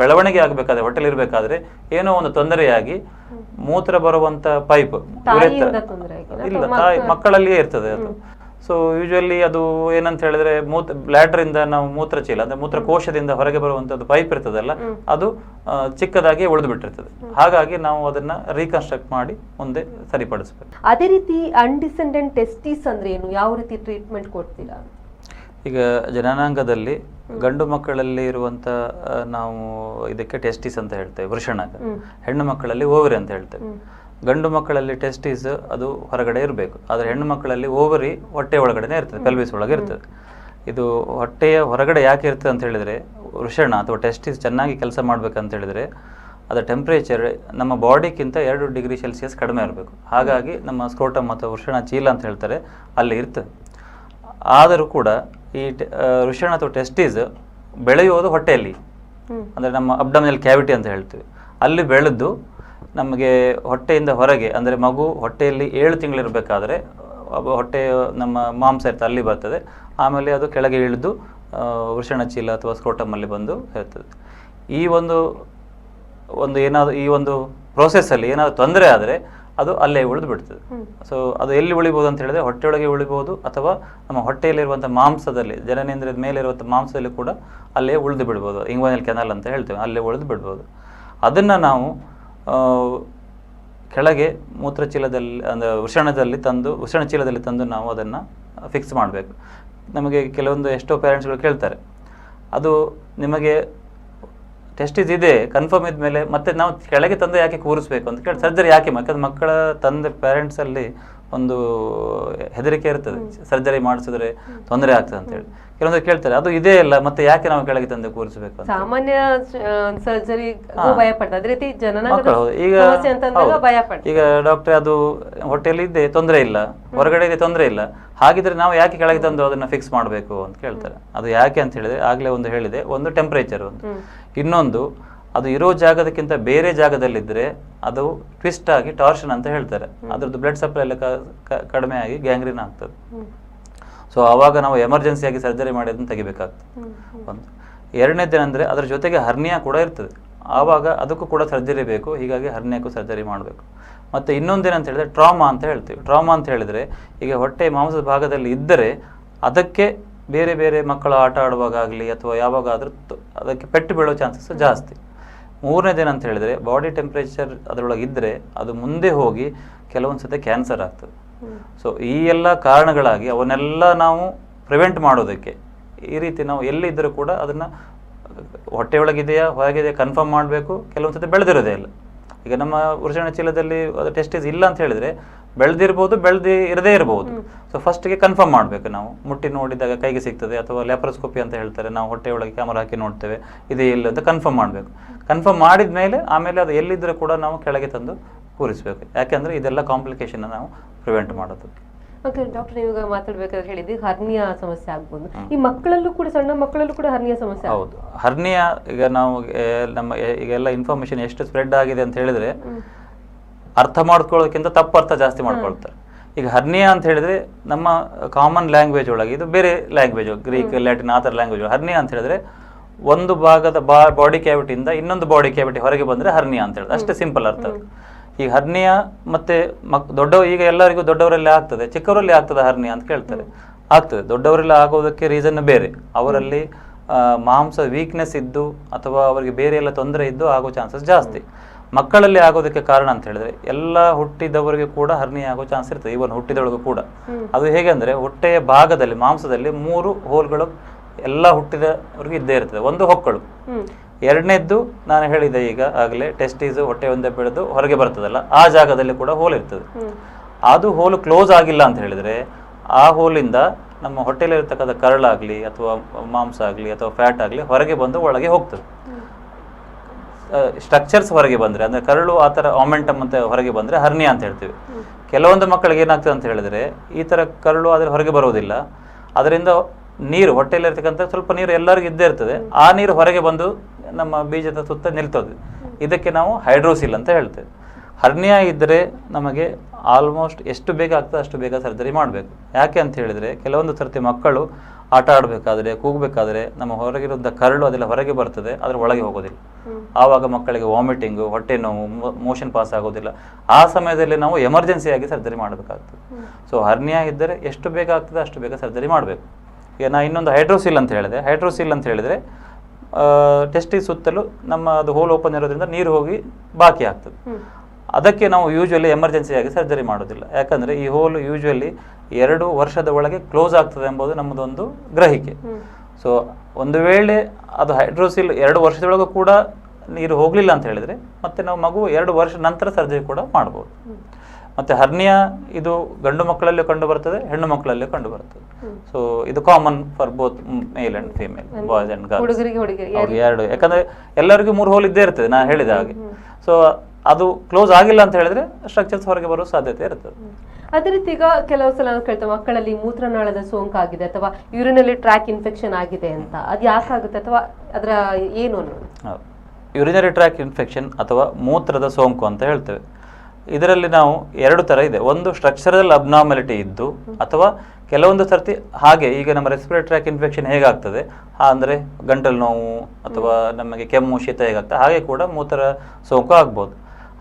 ಬೆಳವಣಿಗೆ ಆಗಬೇಕಾದ್ರೆ ಹೊಟ್ಟೆಲಿ ಇರಬೇಕಾದ್ರೆ ಏನೋ ಒಂದು ತೊಂದರೆಯಾಗಿ ಮೂತ್ರ ಬರುವಂತ ಪೈಪ್ ಇಲ್ಲ ತಾಯಿ ಮಕ್ಕಳಲ್ಲಿಯೇ ಇರ್ತದೆ ಅದು. ಸೊ ಯೂಶ್ವಲಿ ಅದು ಏನಂತ ಹೇಳಿದ್ರೆ ಮೂತ್ರ ಬ್ಲ್ಯಾಡ್ರಿಂದ ಇಂದ ನಾವು ಮೂತ್ರಚೀಲ ಅಂದ್ರೆ ಮೂತ್ರಕೋಶದಿಂದ ಹೊರಗೆ ಬರುವಂತದ್ದು ಪೈಪ್ ಇರ್ತದಲ್ಲ ಅದು ಚಿಕ್ಕದಾಗಿ ಉಳಿದು ಬಿಟ್ಟಿರ್ತದೆ ಹಾಗಾಗಿ ನಾವು ಅದನ್ನ ರೀಕನ್ಸ್ಟ್ರಕ್ಟ್ ಮಾಡಿ ಮುಂದೆ ಸರಿಪಡಿಸಬೇಕು. ಅದೇ ರೀತಿ ಅನ್ಡಿಸೆಂಡೆಂಟ್ ಟೆಸ್ಟಿಸ್ ಅಂದ್ರೆ ಏನು? ಯಾವ ರೀತಿ ಟ್ರೀಟ್ಮೆಂಟ್ ಕೊಡ್ತೀರಾ? ಈಗ ಜನನಾಂಗದಲ್ಲಿ ಗಂಡು ಮಕ್ಕಳಲ್ಲಿ ಇರುವಂತ ನಾವು ಇದಕ್ಕೆ ಟೆಸ್ಟಿಸ್ ಅಂತ ಹೇಳ್ತೇವೆ ವೃಷಣಾಂಗ. ಹೆಣ್ಣು ಮಕ್ಕಳಲ್ಲಿ ಓವರಿ ಅಂತ ಹೇಳ್ತೇವೆ. ಗಂಡು ಮಕ್ಕಳಲ್ಲಿ ಟೆಸ್ಟಿಸ್ ಅದು ಹೊರಗಡೆ ಇರಬೇಕು. ಆದರೆ ಹೆಣ್ಣು ಮಕ್ಕಳಲ್ಲಿ ಓವರಿ ಹೊಟ್ಟೆ ಒಳಗಡೆ ಇರ್ತದೆ ಪೆಲ್ವಿಸ್ ಒಳಗೆ ಇರ್ತದೆ. ಇದು ಹೊಟ್ಟೆಯ ಹೊರಗಡೆ ಯಾಕೆ ಇರ್ತದೆ ಅಂತ ಹೇಳಿದರೆ ವೃಷಣ ಅಥವಾ ಟೆಸ್ಟಿಸ್ ಚೆನ್ನಾಗಿ ಕೆಲಸ ಮಾಡಬೇಕಂತ ಹೇಳಿದರೆ ಅದರ ಟೆಂಪ್ರೇಚರ್ ನಮ್ಮ ಬಾಡಿಗಿಂತ ಎರಡು ಡಿಗ್ರಿ ಸೆಲ್ಸಿಯಸ್ ಕಡಿಮೆ ಇರಬೇಕು. ಹಾಗಾಗಿ ನಮ್ಮ ಸ್ಕ್ರೋಟಮ್ ಅಥವಾ ವೃಷಣ ಚೀಲ ಅಂತ ಹೇಳ್ತಾರೆ ಅಲ್ಲಿ ಇರ್ತದೆ. ಆದರೂ ಕೂಡ ಈ ವೃಷಣ ಅಥವಾ ಟೆಸ್ಟೀಸ್ ಬೆಳೆಯುವುದು ಹೊಟ್ಟೆಯಲ್ಲಿ. ಅಂದರೆ ನಮ್ಮ ಅಬ್ಡಮಿನಲ್ ಕ್ಯಾವಿಟಿ ಅಂತ ಹೇಳ್ತೀವಿ. ಅಲ್ಲಿ ಬೆಳೆದು ನಮಗೆ ಹೊಟ್ಟೆಯಿಂದ ಹೊರಗೆ ಅಂದರೆ ಮಗು ಹೊಟ್ಟೆಯಲ್ಲಿ ಏಳು ತಿಂಗಳಿರಬೇಕಾದ್ರೆ ಹೊಟ್ಟೆ ನಮ್ಮ ಮಾಂಸ ಇರ್ತದೆ ಅಲ್ಲಿ ಬರ್ತದೆ. ಆಮೇಲೆ ಅದು ಕೆಳಗೆ ಇಳಿದು ವೃಷಣ ಚೀಲ ಅಥವಾ ಸ್ಕ್ರೋಟಮಲ್ಲಿ ಬಂದು ಇರ್ತದೆ. ಈ ಒಂದು ಒಂದು ಏನಾದರೂ ಈ ಒಂದು ಪ್ರೋಸೆಸ್ಸಲ್ಲಿ ಏನಾದರೂ ತೊಂದರೆ ಆದರೆ ಅದು ಅಲ್ಲೇ ಉಳಿದು ಬಿಡ್ತದೆ. ಸೊ ಅದು ಎಲ್ಲಿ ಉಳಿಬೋದು ಅಂತ ಹೇಳಿದ್ರೆ ಹೊಟ್ಟೆಯೊಳಗೆ ಉಳಿಬೋದು ಅಥವಾ ನಮ್ಮ ಹೊಟ್ಟೆಯಲ್ಲಿರುವಂಥ ಮಾಂಸದಲ್ಲಿ ಜನನೇಂದ್ರದ ಮೇಲೆ ಇರುವಂಥ ಮಾಂಸದಲ್ಲಿ ಕೂಡ ಅಲ್ಲೇ ಉಳಿದು ಬಿಡ್ಬೋದು. ಇಂಗ್ವನಲ್ ಕೆನಲ್ ಅಂತ ಹೇಳ್ತೇವೆ ಅಲ್ಲೇ ಉಳಿದು ಬಿಡ್ಬೋದು. ಅದನ್ನು ನಾವು ಕೆಳಗೆ ಮೂತ್ರಚೀಲದಲ್ಲಿ, ಅಂದರೆ ವೃಷಣದಲ್ಲಿ ತಂದು ವೃಷಣ ಚೀಲದಲ್ಲಿ ತಂದು ನಾವು ಅದನ್ನು ಫಿಕ್ಸ್ ಮಾಡಬೇಕು. ನಮಗೆ ಕೆಲವೊಂದು ಎಷ್ಟೋ ಪೇರೆಂಟ್ಸ್ಗಳು ಕೇಳ್ತಾರೆ. ಅದು ನಿಮಗೆ ಟೆಸ್ಟ್ ಇದೆ ಕನ್ಫರ್ಮ್ ಇದ್ಮೇಲೆ ಮತ್ತೆ ನಾವು ಕೆಳಗೆ ತಂದು ಯಾಕೆ ಕೂರಿಸ್ಬೇಕು ಅಂತ ಕೇಳಿ ಸರ್ಜರಿ ಯಾಕೆ ಯಾಕಂದ್ರೆ ಮಕ್ಕಳ ತಂದೆ ಪೇರೆಂಟ್ಸ್ ಅಲ್ಲಿ ಒಂದು ಹೆದರಿಕೆ ಇರ್ತದೆ. ಸರ್ಜರಿ ಮಾಡಿಸಿದ್ರೆ ತೊಂದರೆ ಆಗ್ತದೆ ಅಂತ ಹೇಳಿ. ಕೆಲವೊಂದು ಕೇಳ್ತಾರೆ ಅದು ಇದೇ ಇಲ್ಲ ಮತ್ತೆ ಯಾಕೆ ನಾವು ಕೆಳಗೆ ತಂದು ಕೂರಿಸಬೇಕು ಸಾಮಾನ್ಯ ಸರ್ಜರಿ. ಭಯ ಅದೇ ರೀತಿ. ಈಗ ಈಗ ಡಾಕ್ಟರ್ ಅದು ಹೊಟ್ಟೆಯಲ್ಲಿ ಇದೆ ತೊಂದರೆ ಇಲ್ಲ. ಹೊರಗಡೆ ಇದೆ ತೊಂದರೆ ಇಲ್ಲ. ಹಾಗಿದ್ರೆ ನಾವು ಯಾಕೆ ಕೆಳಗೆ ತಂದು ಅದನ್ನ ಫಿಕ್ಸ್ ಮಾಡಬೇಕು ಅಂತ ಕೇಳ್ತಾರೆ. ಅದು ಯಾಕೆ ಅಂತ ಹೇಳಿದ್ರೆ ಆಗ್ಲೇ ಒಂದು ಹೇಳಿದೆ. ಒಂದು ಟೆಂಪರೇಚರ್ ಒಂದು. ಇನ್ನೊಂದು ಅದು ಇರೋ ಜಾಗದಕ್ಕಿಂತ ಬೇರೆ ಜಾಗದಲ್ಲಿದ್ದರೆ ಅದು ಟ್ವಿಸ್ಟ್ ಆಗಿ ಟಾರ್ಷನ್ ಅಂತ ಹೇಳ್ತಾರೆ. ಅದ್ರದ್ದು ಬ್ಲಡ್ ಸಪ್ಲೈ ಎಲ್ಲ ಕಡಿಮೆ ಆಗಿ ಗ್ಯಾಂಗ್ರೀನ್ ಆಗ್ತದೆ. ಸೊ ಆವಾಗ ನಾವು ಎಮರ್ಜೆನ್ಸಿಯಾಗಿ ಸರ್ಜರಿ ಮಾಡಿ ಅದನ್ನು ತೆಗಿಬೇಕಾಗ್ತದೆ. ಒಂದು. ಎರಡನೇದೇನೆಂದರೆ ಅದರ ಜೊತೆಗೆ ಹರ್ನಿಯಾ ಕೂಡ ಇರ್ತದೆ. ಆವಾಗ ಅದಕ್ಕೂ ಕೂಡ ಸರ್ಜರಿ ಬೇಕು ಹೀಗಾಗಿ ಹರ್ನಿಯಾಕ್ಕೂ ಸರ್ಜರಿ ಮಾಡಬೇಕು. ಮತ್ತು ಇನ್ನೊಂದೇನಂತ ಹೇಳಿದ್ರೆ ಟ್ರಾಮಾ ಅಂತ ಹೇಳ್ತೀವಿ. ಟ್ರಾಮಾ ಅಂತ ಹೇಳಿದರೆ ಈಗ ಹೊಟ್ಟೆ ಮಾಂಸದ ಭಾಗದಲ್ಲಿ ಇದ್ದರೆ ಅದಕ್ಕೆ ಬೇರೆ ಬೇರೆ ಮಕ್ಕಳು ಆಟ ಆಡುವಾಗಲಿ ಆಗಲಿ ಅಥವಾ ಯಾವಾಗಾದರೂ ಅದಕ್ಕೆ ಪೆಟ್ಟು ಬೀಳೋ ಚಾನ್ಸಸ್ ಜಾಸ್ತಿ. ಮೂರನೇದೇನಂತ ಹೇಳಿದರೆ ಬಾಡಿ ಟೆಂಪ್ರೇಚರ್ ಅದರೊಳಗೆ ಇದ್ದರೆ ಅದು ಮುಂದೆ ಹೋಗಿ ಕೆಲವೊಂದು ಸತಿ ಕ್ಯಾನ್ಸರ್ ಆಗ್ತದೆ. ಸೊ ಈ ಎಲ್ಲ ಕಾರಣಗಳಾಗಿ ಅವನ್ನೆಲ್ಲ ನಾವು ಪ್ರಿವೆಂಟ್ ಮಾಡೋದಕ್ಕೆ ಈ ರೀತಿ ನಾವು ಎಲ್ಲಿದ್ದರೂ ಕೂಡ ಅದನ್ನು ಹೊಟ್ಟೆಯೊಳಗಿದೆಯಾ ಹೊರಗಿದೆಯಾ ಕನ್ಫರ್ಮ್ ಮಾಡಬೇಕು. ಕೆಲವೊಂದು ಸತಿ ಬೆಳೆದಿರೋದೇ ಇಲ್ಲ. ಈಗ ನಮ್ಮ ವೃಷಣ ಚೀಲದಲ್ಲಿ ಅದು ಟೆಸ್ಟಿಸ್ ಇಲ್ಲ ಅಂತ ಹೇಳಿದರೆ ಬೆಳೆದಿರ್ಬೋದು ಬೆಳೆದಿ ಇರದೇ ಇರಬಹುದು ಸೊ ಫಸ್ಟಿಗೆ ಕನ್ಫರ್ಮ್ ಮಾಡಬೇಕು ನಾವು. ಮುಟ್ಟಿ ನೋಡಿದಾಗ ಕೈಗೆ ಸಿಗ್ತದೆ ಅಥವಾ ಲ್ಯಾಪ್ರೋಸ್ಕೋಪಿ ಅಂತ ಹೇಳ್ತಾರೆ ನಾವು ಹೊಟ್ಟೆಯೊಳಗೆ ಕ್ಯಾಮರಾ ಹಾಕಿ ನೋಡ್ತೇವೆ ಇದೇ ಇಲ್ಲ ಅಂತ ಕನ್ಫರ್ಮ್ ಮಾಡಬೇಕು. ಕನ್ಫರ್ಮ್ ಮಾಡಿದ ಮೇಲೆ ಆಮೇಲೆ ಅದು ಎಲ್ಲಿದ್ದರೂ ಕೂಡ ನಾವು ಕೆಳಗೆ ತಂದು ಕೂರಿಸಬೇಕು. ಯಾಕೆಂದರೆ ಇದೆಲ್ಲ ಕಾಂಪ್ಲಿಕೇಶನ್ ನಾವು ಪ್ರಿವೆಂಟ್ ಮಾಡೋದು. ಓಕೆ ಡಾಕ್ಟರ್ ಇವಾಗ ಮಾತಾಡ್ಬೇಕಾದ್ರೆ ಹೇಳಿದ್ರಿ ಹರ್ನಿಯಾ ಸಮಸ್ಯೆ ಆಗ್ಬೋದು. ಈ ಮಕ್ಕಳಲ್ಲೂ ಕೂಡ ಸಣ್ಣ ಮಕ್ಕಳಲ್ಲೂ ಕೂಡ ಹರ್ನಿಯಾ ಸಮಸ್ಯೆ. ಹೌದು. ಹರ್ನಿಯಾ ಈಗ ನಾವು ನಮ್ಮ ಈಗೆಲ್ಲ ಈಗ ಎಲ್ಲ ಇನ್ಫಾರ್ಮೇಶನ್ ಎಷ್ಟು ಸ್ಪ್ರೆಡ್ ಆಗಿದೆ ಅಂತ ಹೇಳಿದ್ರೆ. ಅರ್ಥ ಮಾಡ್ಕೊಳ್ಳೋಕ್ಕಿಂತ ತಪ್ಪು ಅರ್ಥ ಜಾಸ್ತಿ ಮಾಡ್ಕೊಳ್ತಾರೆ. ಈಗ ಹರ್ನಿಯಾ ಅಂತ ಹೇಳಿದ್ರೆ ನಮ್ಮ ಕಾಮನ್ ಲ್ಯಾಂಗ್ವೇಜ್ ಒಳಗೆ ಇದು ಬೇರೆ ಲ್ಯಾಂಗ್ವೇಜ್ ಗ್ರೀಕ್ ಲ್ಯಾಟಿನ್ ಆ ಥರ ಲ್ಯಾಂಗ್ವೇಜ್ ಹರ್ನಿಯಾ ಅಂತ ಹೇಳಿದ್ರೆ ಒಂದು ಭಾಗದ ಬಾ ಬಾಡಿ ಕ್ಯಾವಿಟಿಯಿಂದ ಇನ್ನೊಂದು ಬಾಡಿ ಕ್ಯಾವಿಟಿ ಹೊರಗೆ ಬಂದರೆ ಹರ್ನಿಯಾ ಅಂತ ಹೇಳಿದ್ರೆ. ಅಷ್ಟೇ ಸಿಂಪಲ್ ಅರ್ಥ ಈಗ ಹರ್ನಿಯಾ ಮತ್ತೆ ಮಕ್ ದೊಡ್ಡ ಈಗ ಎಲ್ಲರಿಗೂ ದೊಡ್ಡವರಲ್ಲಿ ಆಗ್ತದೆ. ಚಿಕ್ಕವರಲ್ಲಿ ಆಗ್ತದೆ ಹರ್ನಿಯಾ ಅಂತ ಕೇಳ್ತಾರೆ. ಆಗ್ತದೆ. ದೊಡ್ಡವರಲ್ಲಿ ಆಗೋದಕ್ಕೆ ರೀಸನ್ ಬೇರೆ. ಅವರಲ್ಲಿ ಮಾಂಸ ವೀಕ್ನೆಸ್ ಇದ್ದು ಅಥವಾ ಅವರಿಗೆ ಬೇರೆ ಎಲ್ಲ ತೊಂದರೆ ಇದ್ದು ಆಗೋ ಚಾನ್ಸಸ್ ಜಾಸ್ತಿ. ಮಕ್ಕಳಲ್ಲಿ ಆಗೋದಕ್ಕೆ ಕಾರಣ ಅಂತ ಹೇಳಿದ್ರೆ ಎಲ್ಲ ಹುಟ್ಟಿದವರಿಗೆ ಕೂಡ ಹರ್ನಿ ಆಗೋ ಚಾನ್ಸ್ ಇರ್ತದೆ ಇವನ್ ಹುಟ್ಟಿದೊಳಗೂ ಕೂಡ. ಅದು ಹೇಗೆ ಅಂದ್ರೆ ಹೊಟ್ಟೆಯ ಭಾಗದಲ್ಲಿ ಮಾಂಸದಲ್ಲಿ ಮೂರು ಹೋಲ್ಗಳು ಎಲ್ಲ ಹುಟ್ಟಿದವರಿಗೆ ಇದ್ದೇ ಇರ್ತದೆ. ಒಂದು ಹೊಕ್ಕಳು. ಎರಡನೇದ್ದು ನಾನು ಹೇಳಿದೆ ಈಗ ಆಗಲೇ ಟೆಸ್ಟೀಸ್ ಹೊಟ್ಟೆ ಒಂದೇ ಬೆಳೆದು ಹೊರಗೆ ಬರ್ತದಲ್ಲ ಆ ಜಾಗದಲ್ಲಿ ಕೂಡ ಹೋಲ್ ಇರ್ತದೆ. ಅದು ಹೋಲು ಕ್ಲೋಸ್ ಆಗಿಲ್ಲ ಅಂತ ಹೇಳಿದ್ರೆ ಆ ಹೋಲಿಂದ ನಮ್ಮ ಹೊಟ್ಟೆಲಿರ್ತಕ್ಕಂಥ ಕರಳಾಗ್ಲಿ ಅಥವಾ ಮಾಂಸ ಆಗಲಿ ಅಥವಾ ಫ್ಯಾಟ್ ಆಗಲಿ ಹೊರಗೆ ಬಂದು ಒಳಗೆ ಹೋಗ್ತದೆ. ಸ್ಟ್ರಕ್ಚರ್ಸ್ ಹೊರಗೆ ಬಂದರೆ, ಅಂದರೆ ಕರಳು ಆ ಥರ ಆಮೆಂಟಮ್ ಅಂತ ಹೊರಗೆ ಬಂದರೆ ಹರ್ನಿಯಾ ಅಂತ ಹೇಳ್ತೀವಿ. ಕೆಲವೊಂದು ಮಕ್ಕಳಿಗೆ ಏನಾಗ್ತದೆ ಅಂತ ಹೇಳಿದರೆ, ಈ ಥರ ಕರಳು ಆದರೆ ಹೊರಗೆ ಬರೋದಿಲ್ಲ ಅದರಿಂದ ನೀರು ಹೊಟ್ಟೆಯಲ್ಲಿರ್ತಕ್ಕಂಥ ಸ್ವಲ್ಪ ನೀರು ಎಲ್ಲರಿಗೂ ಇದ್ದೇ ಇರ್ತದೆ. ಆ ನೀರು ಹೊರಗೆ ಬಂದು ನಮ್ಮ ಬೀಜದ ಸುತ್ತ ನಿಲ್ತದೆ. ಇದಕ್ಕೆ ನಾವು ಹೈಡ್ರೋಸಿಲ್ ಅಂತ ಹೇಳ್ತೇವೆ. ಹರ್ನಿಯಾ ಇದ್ದರೆ ನಮಗೆ ಆಲ್ಮೋಸ್ಟ್ ಎಷ್ಟು ಬೇಗ ಆಗ್ತದೆ ಅಷ್ಟು ಬೇಗ ಸರ್ಜರಿ ಮಾಡಬೇಕು. ಯಾಕೆ ಅಂತ ಹೇಳಿದರೆ, ಕೆಲವೊಂದು ಸರ್ತಿ ಮಕ್ಕಳು ಆಟ ಆಡಬೇಕಾದ್ರೆ ಕೂಗಬೇಕಾದ್ರೆ ನಮ್ಮ ಹೊರಗಿರುವಂಥ ಕರಳು ಅದೆಲ್ಲ ಹೊರಗೆ ಬರ್ತದೆ ಅದ್ರ ಒಳಗೆ ಹೋಗೋದಿಲ್ಲ. ಆವಾಗ ಮಕ್ಕಳಿಗೆ ವಾಮಿಟಿಂಗು ಹೊಟ್ಟೆ ನೋವು ಮೋಷನ್ ಪಾಸ್ ಆಗೋದಿಲ್ಲ. ಆ ಸಮಯದಲ್ಲಿ ನಾವು ಎಮರ್ಜೆನ್ಸಿಯಾಗಿ ಸರ್ಜರಿ ಮಾಡಬೇಕಾಗ್ತದೆ. ಸೊ ಹರ್ನಿಯಾ ಇದ್ದರೆ ಎಷ್ಟು ಬೇಗ ಆಗ್ತದೆ ಅಷ್ಟು ಬೇಗ ಸರ್ಜರಿ ಮಾಡಬೇಕು. ಈಗ ನಾ ಇನ್ನೊಂದು ಹೈಡ್ರೋಸಿಲ್ ಅಂತ ಹೇಳಿದೆ. ಹೈಡ್ರೋಸಿಲ್ ಅಂತ ಹೇಳಿದರೆ ಟೆಸ್ಟಿ ಸುತ್ತಲೂ ನಮ್ಮ ಅದು ಹೋಲ್ ಓಪನ್ ಇರೋದ್ರಿಂದ ನೀರು ಹೋಗಿ ಬಾಕಿ ಆಗ್ತದೆ. ಅದಕ್ಕೆ ನಾವು ಯೂಶ್ವಲಿ ಎಮರ್ಜೆನ್ಸಿಯಾಗಿ ಸರ್ಜರಿ ಮಾಡೋದಿಲ್ಲ. ಯಾಕಂದರೆ ಈ ಹೋಲ್ ಯೂಶ್ವಲಿ ಎರಡು ವರ್ಷದ ಒಳಗೆ ಕ್ಲೋಸ್ ಆಗ್ತದೆ ಎಂಬುದು ನಮ್ಮದೊಂದು ಗ್ರಹಿಕೆ. ಸೊ ಒಂದು ವೇಳೆ ಅದು ಹೈಡ್ರೋಸಿಲ್ ಎರಡು ವರ್ಷದೊಳಗೂ ಕೂಡ ನೀರು ಹೋಗಲಿಲ್ಲ ಅಂತ ಹೇಳಿದರೆ ಮತ್ತೆ ನಾವು ಮಗು ಎರಡು ವರ್ಷ ನಂತರ ಸರ್ಜರಿ ಕೂಡ ಮಾಡ್ಬೋದು. ಮತ್ತೆ ಹರ್ನಿಯಾ ಇದು ಗಂಡು ಮಕ್ಕಳಲ್ಲೂ ಕಂಡು ಬರ್ತದೆ ಹೆಣ್ಣು ಮಕ್ಕಳಲ್ಲೂ ಕಂಡು ಬರ್ತದೆ. ಸೊ ಇದು common for both male and female boys and girls ಎರಡು. ಯಾಕಂದ್ರೆ ಎಲ್ಲರಿಗೂ ಮೂರು ಹೋಲ್ ಇದ್ದೇ ಇರ್ತದೆ ನಾನು ಹೇಳಿದ ಹಾಗೆ. ಸೊ ಅದು ಕ್ಲೋಸ್ ಆಗಿಲ್ಲ ಅಂತ ಹೇಳಿದ್ರೆ ಸ್ಟ್ರಕ್ಚರ್ಸ್ ಹೊರಗೆ ಬರೋ ಸಾಧ್ಯತೆ ಇರುತ್ತೆ ಅದೇ ರೀತಿ ಈಗ ಕೆಲವು ಸಲ ಕೇಳ್ತೇವೆ ಮಕ್ಕಳಲ್ಲಿ ಮೂತ್ರನಾಳದ ಸೋಂಕಾಗಿದೆ ಅಥವಾ ಯೂರಿನಲ್ಲಿ ಟ್ರ್ಯಾಕ್ ಇನ್ಫೆಕ್ಷನ್ ಆಗಿದೆ ಅಂತ. ಅದು ಯಾಕಾಗುತ್ತೆ ಅಥವಾ ಅದರ ಏನು ಯೂರಿನರಿ ಟ್ರ್ಯಾಕ್ ಇನ್ಫೆಕ್ಷನ್ ಅಥವಾ ಮೂತ್ರದ ಸೋಂಕು ಅಂತ ಹೇಳ್ತೇವೆ. ಇದರಲ್ಲಿ ನಾವು ಎರಡು ಥರ ಇದೆ. ಒಂದು ಸ್ಟ್ರಕ್ಚರಲ್ ಅಬ್ನಾರ್ಮಲಿಟಿ ಇದ್ದು ಅಥವಾ ಕೆಲವೊಂದು ಸರ್ತಿ ಹಾಗೆ ಈಗ ನಮ್ಮ ರೆಸ್ಪಿರೇಟರಿ ಟ್ರ್ಯಾಕ್ ಇನ್ಫೆಕ್ಷನ್ ಹೇಗಾಗ್ತದೆ? ಅಂದರೆ ಗಂಟಲು ನೋವು ಅಥವಾ ನಮಗೆ ಕೆಮ್ಮು ಶೀತ ಹೇಗಾಗ್ತದೆ? ಹಾಗೆ ಕೂಡ ಮೂತ್ರ ಸೋಂಕು ಆಗ್ಬೋದು.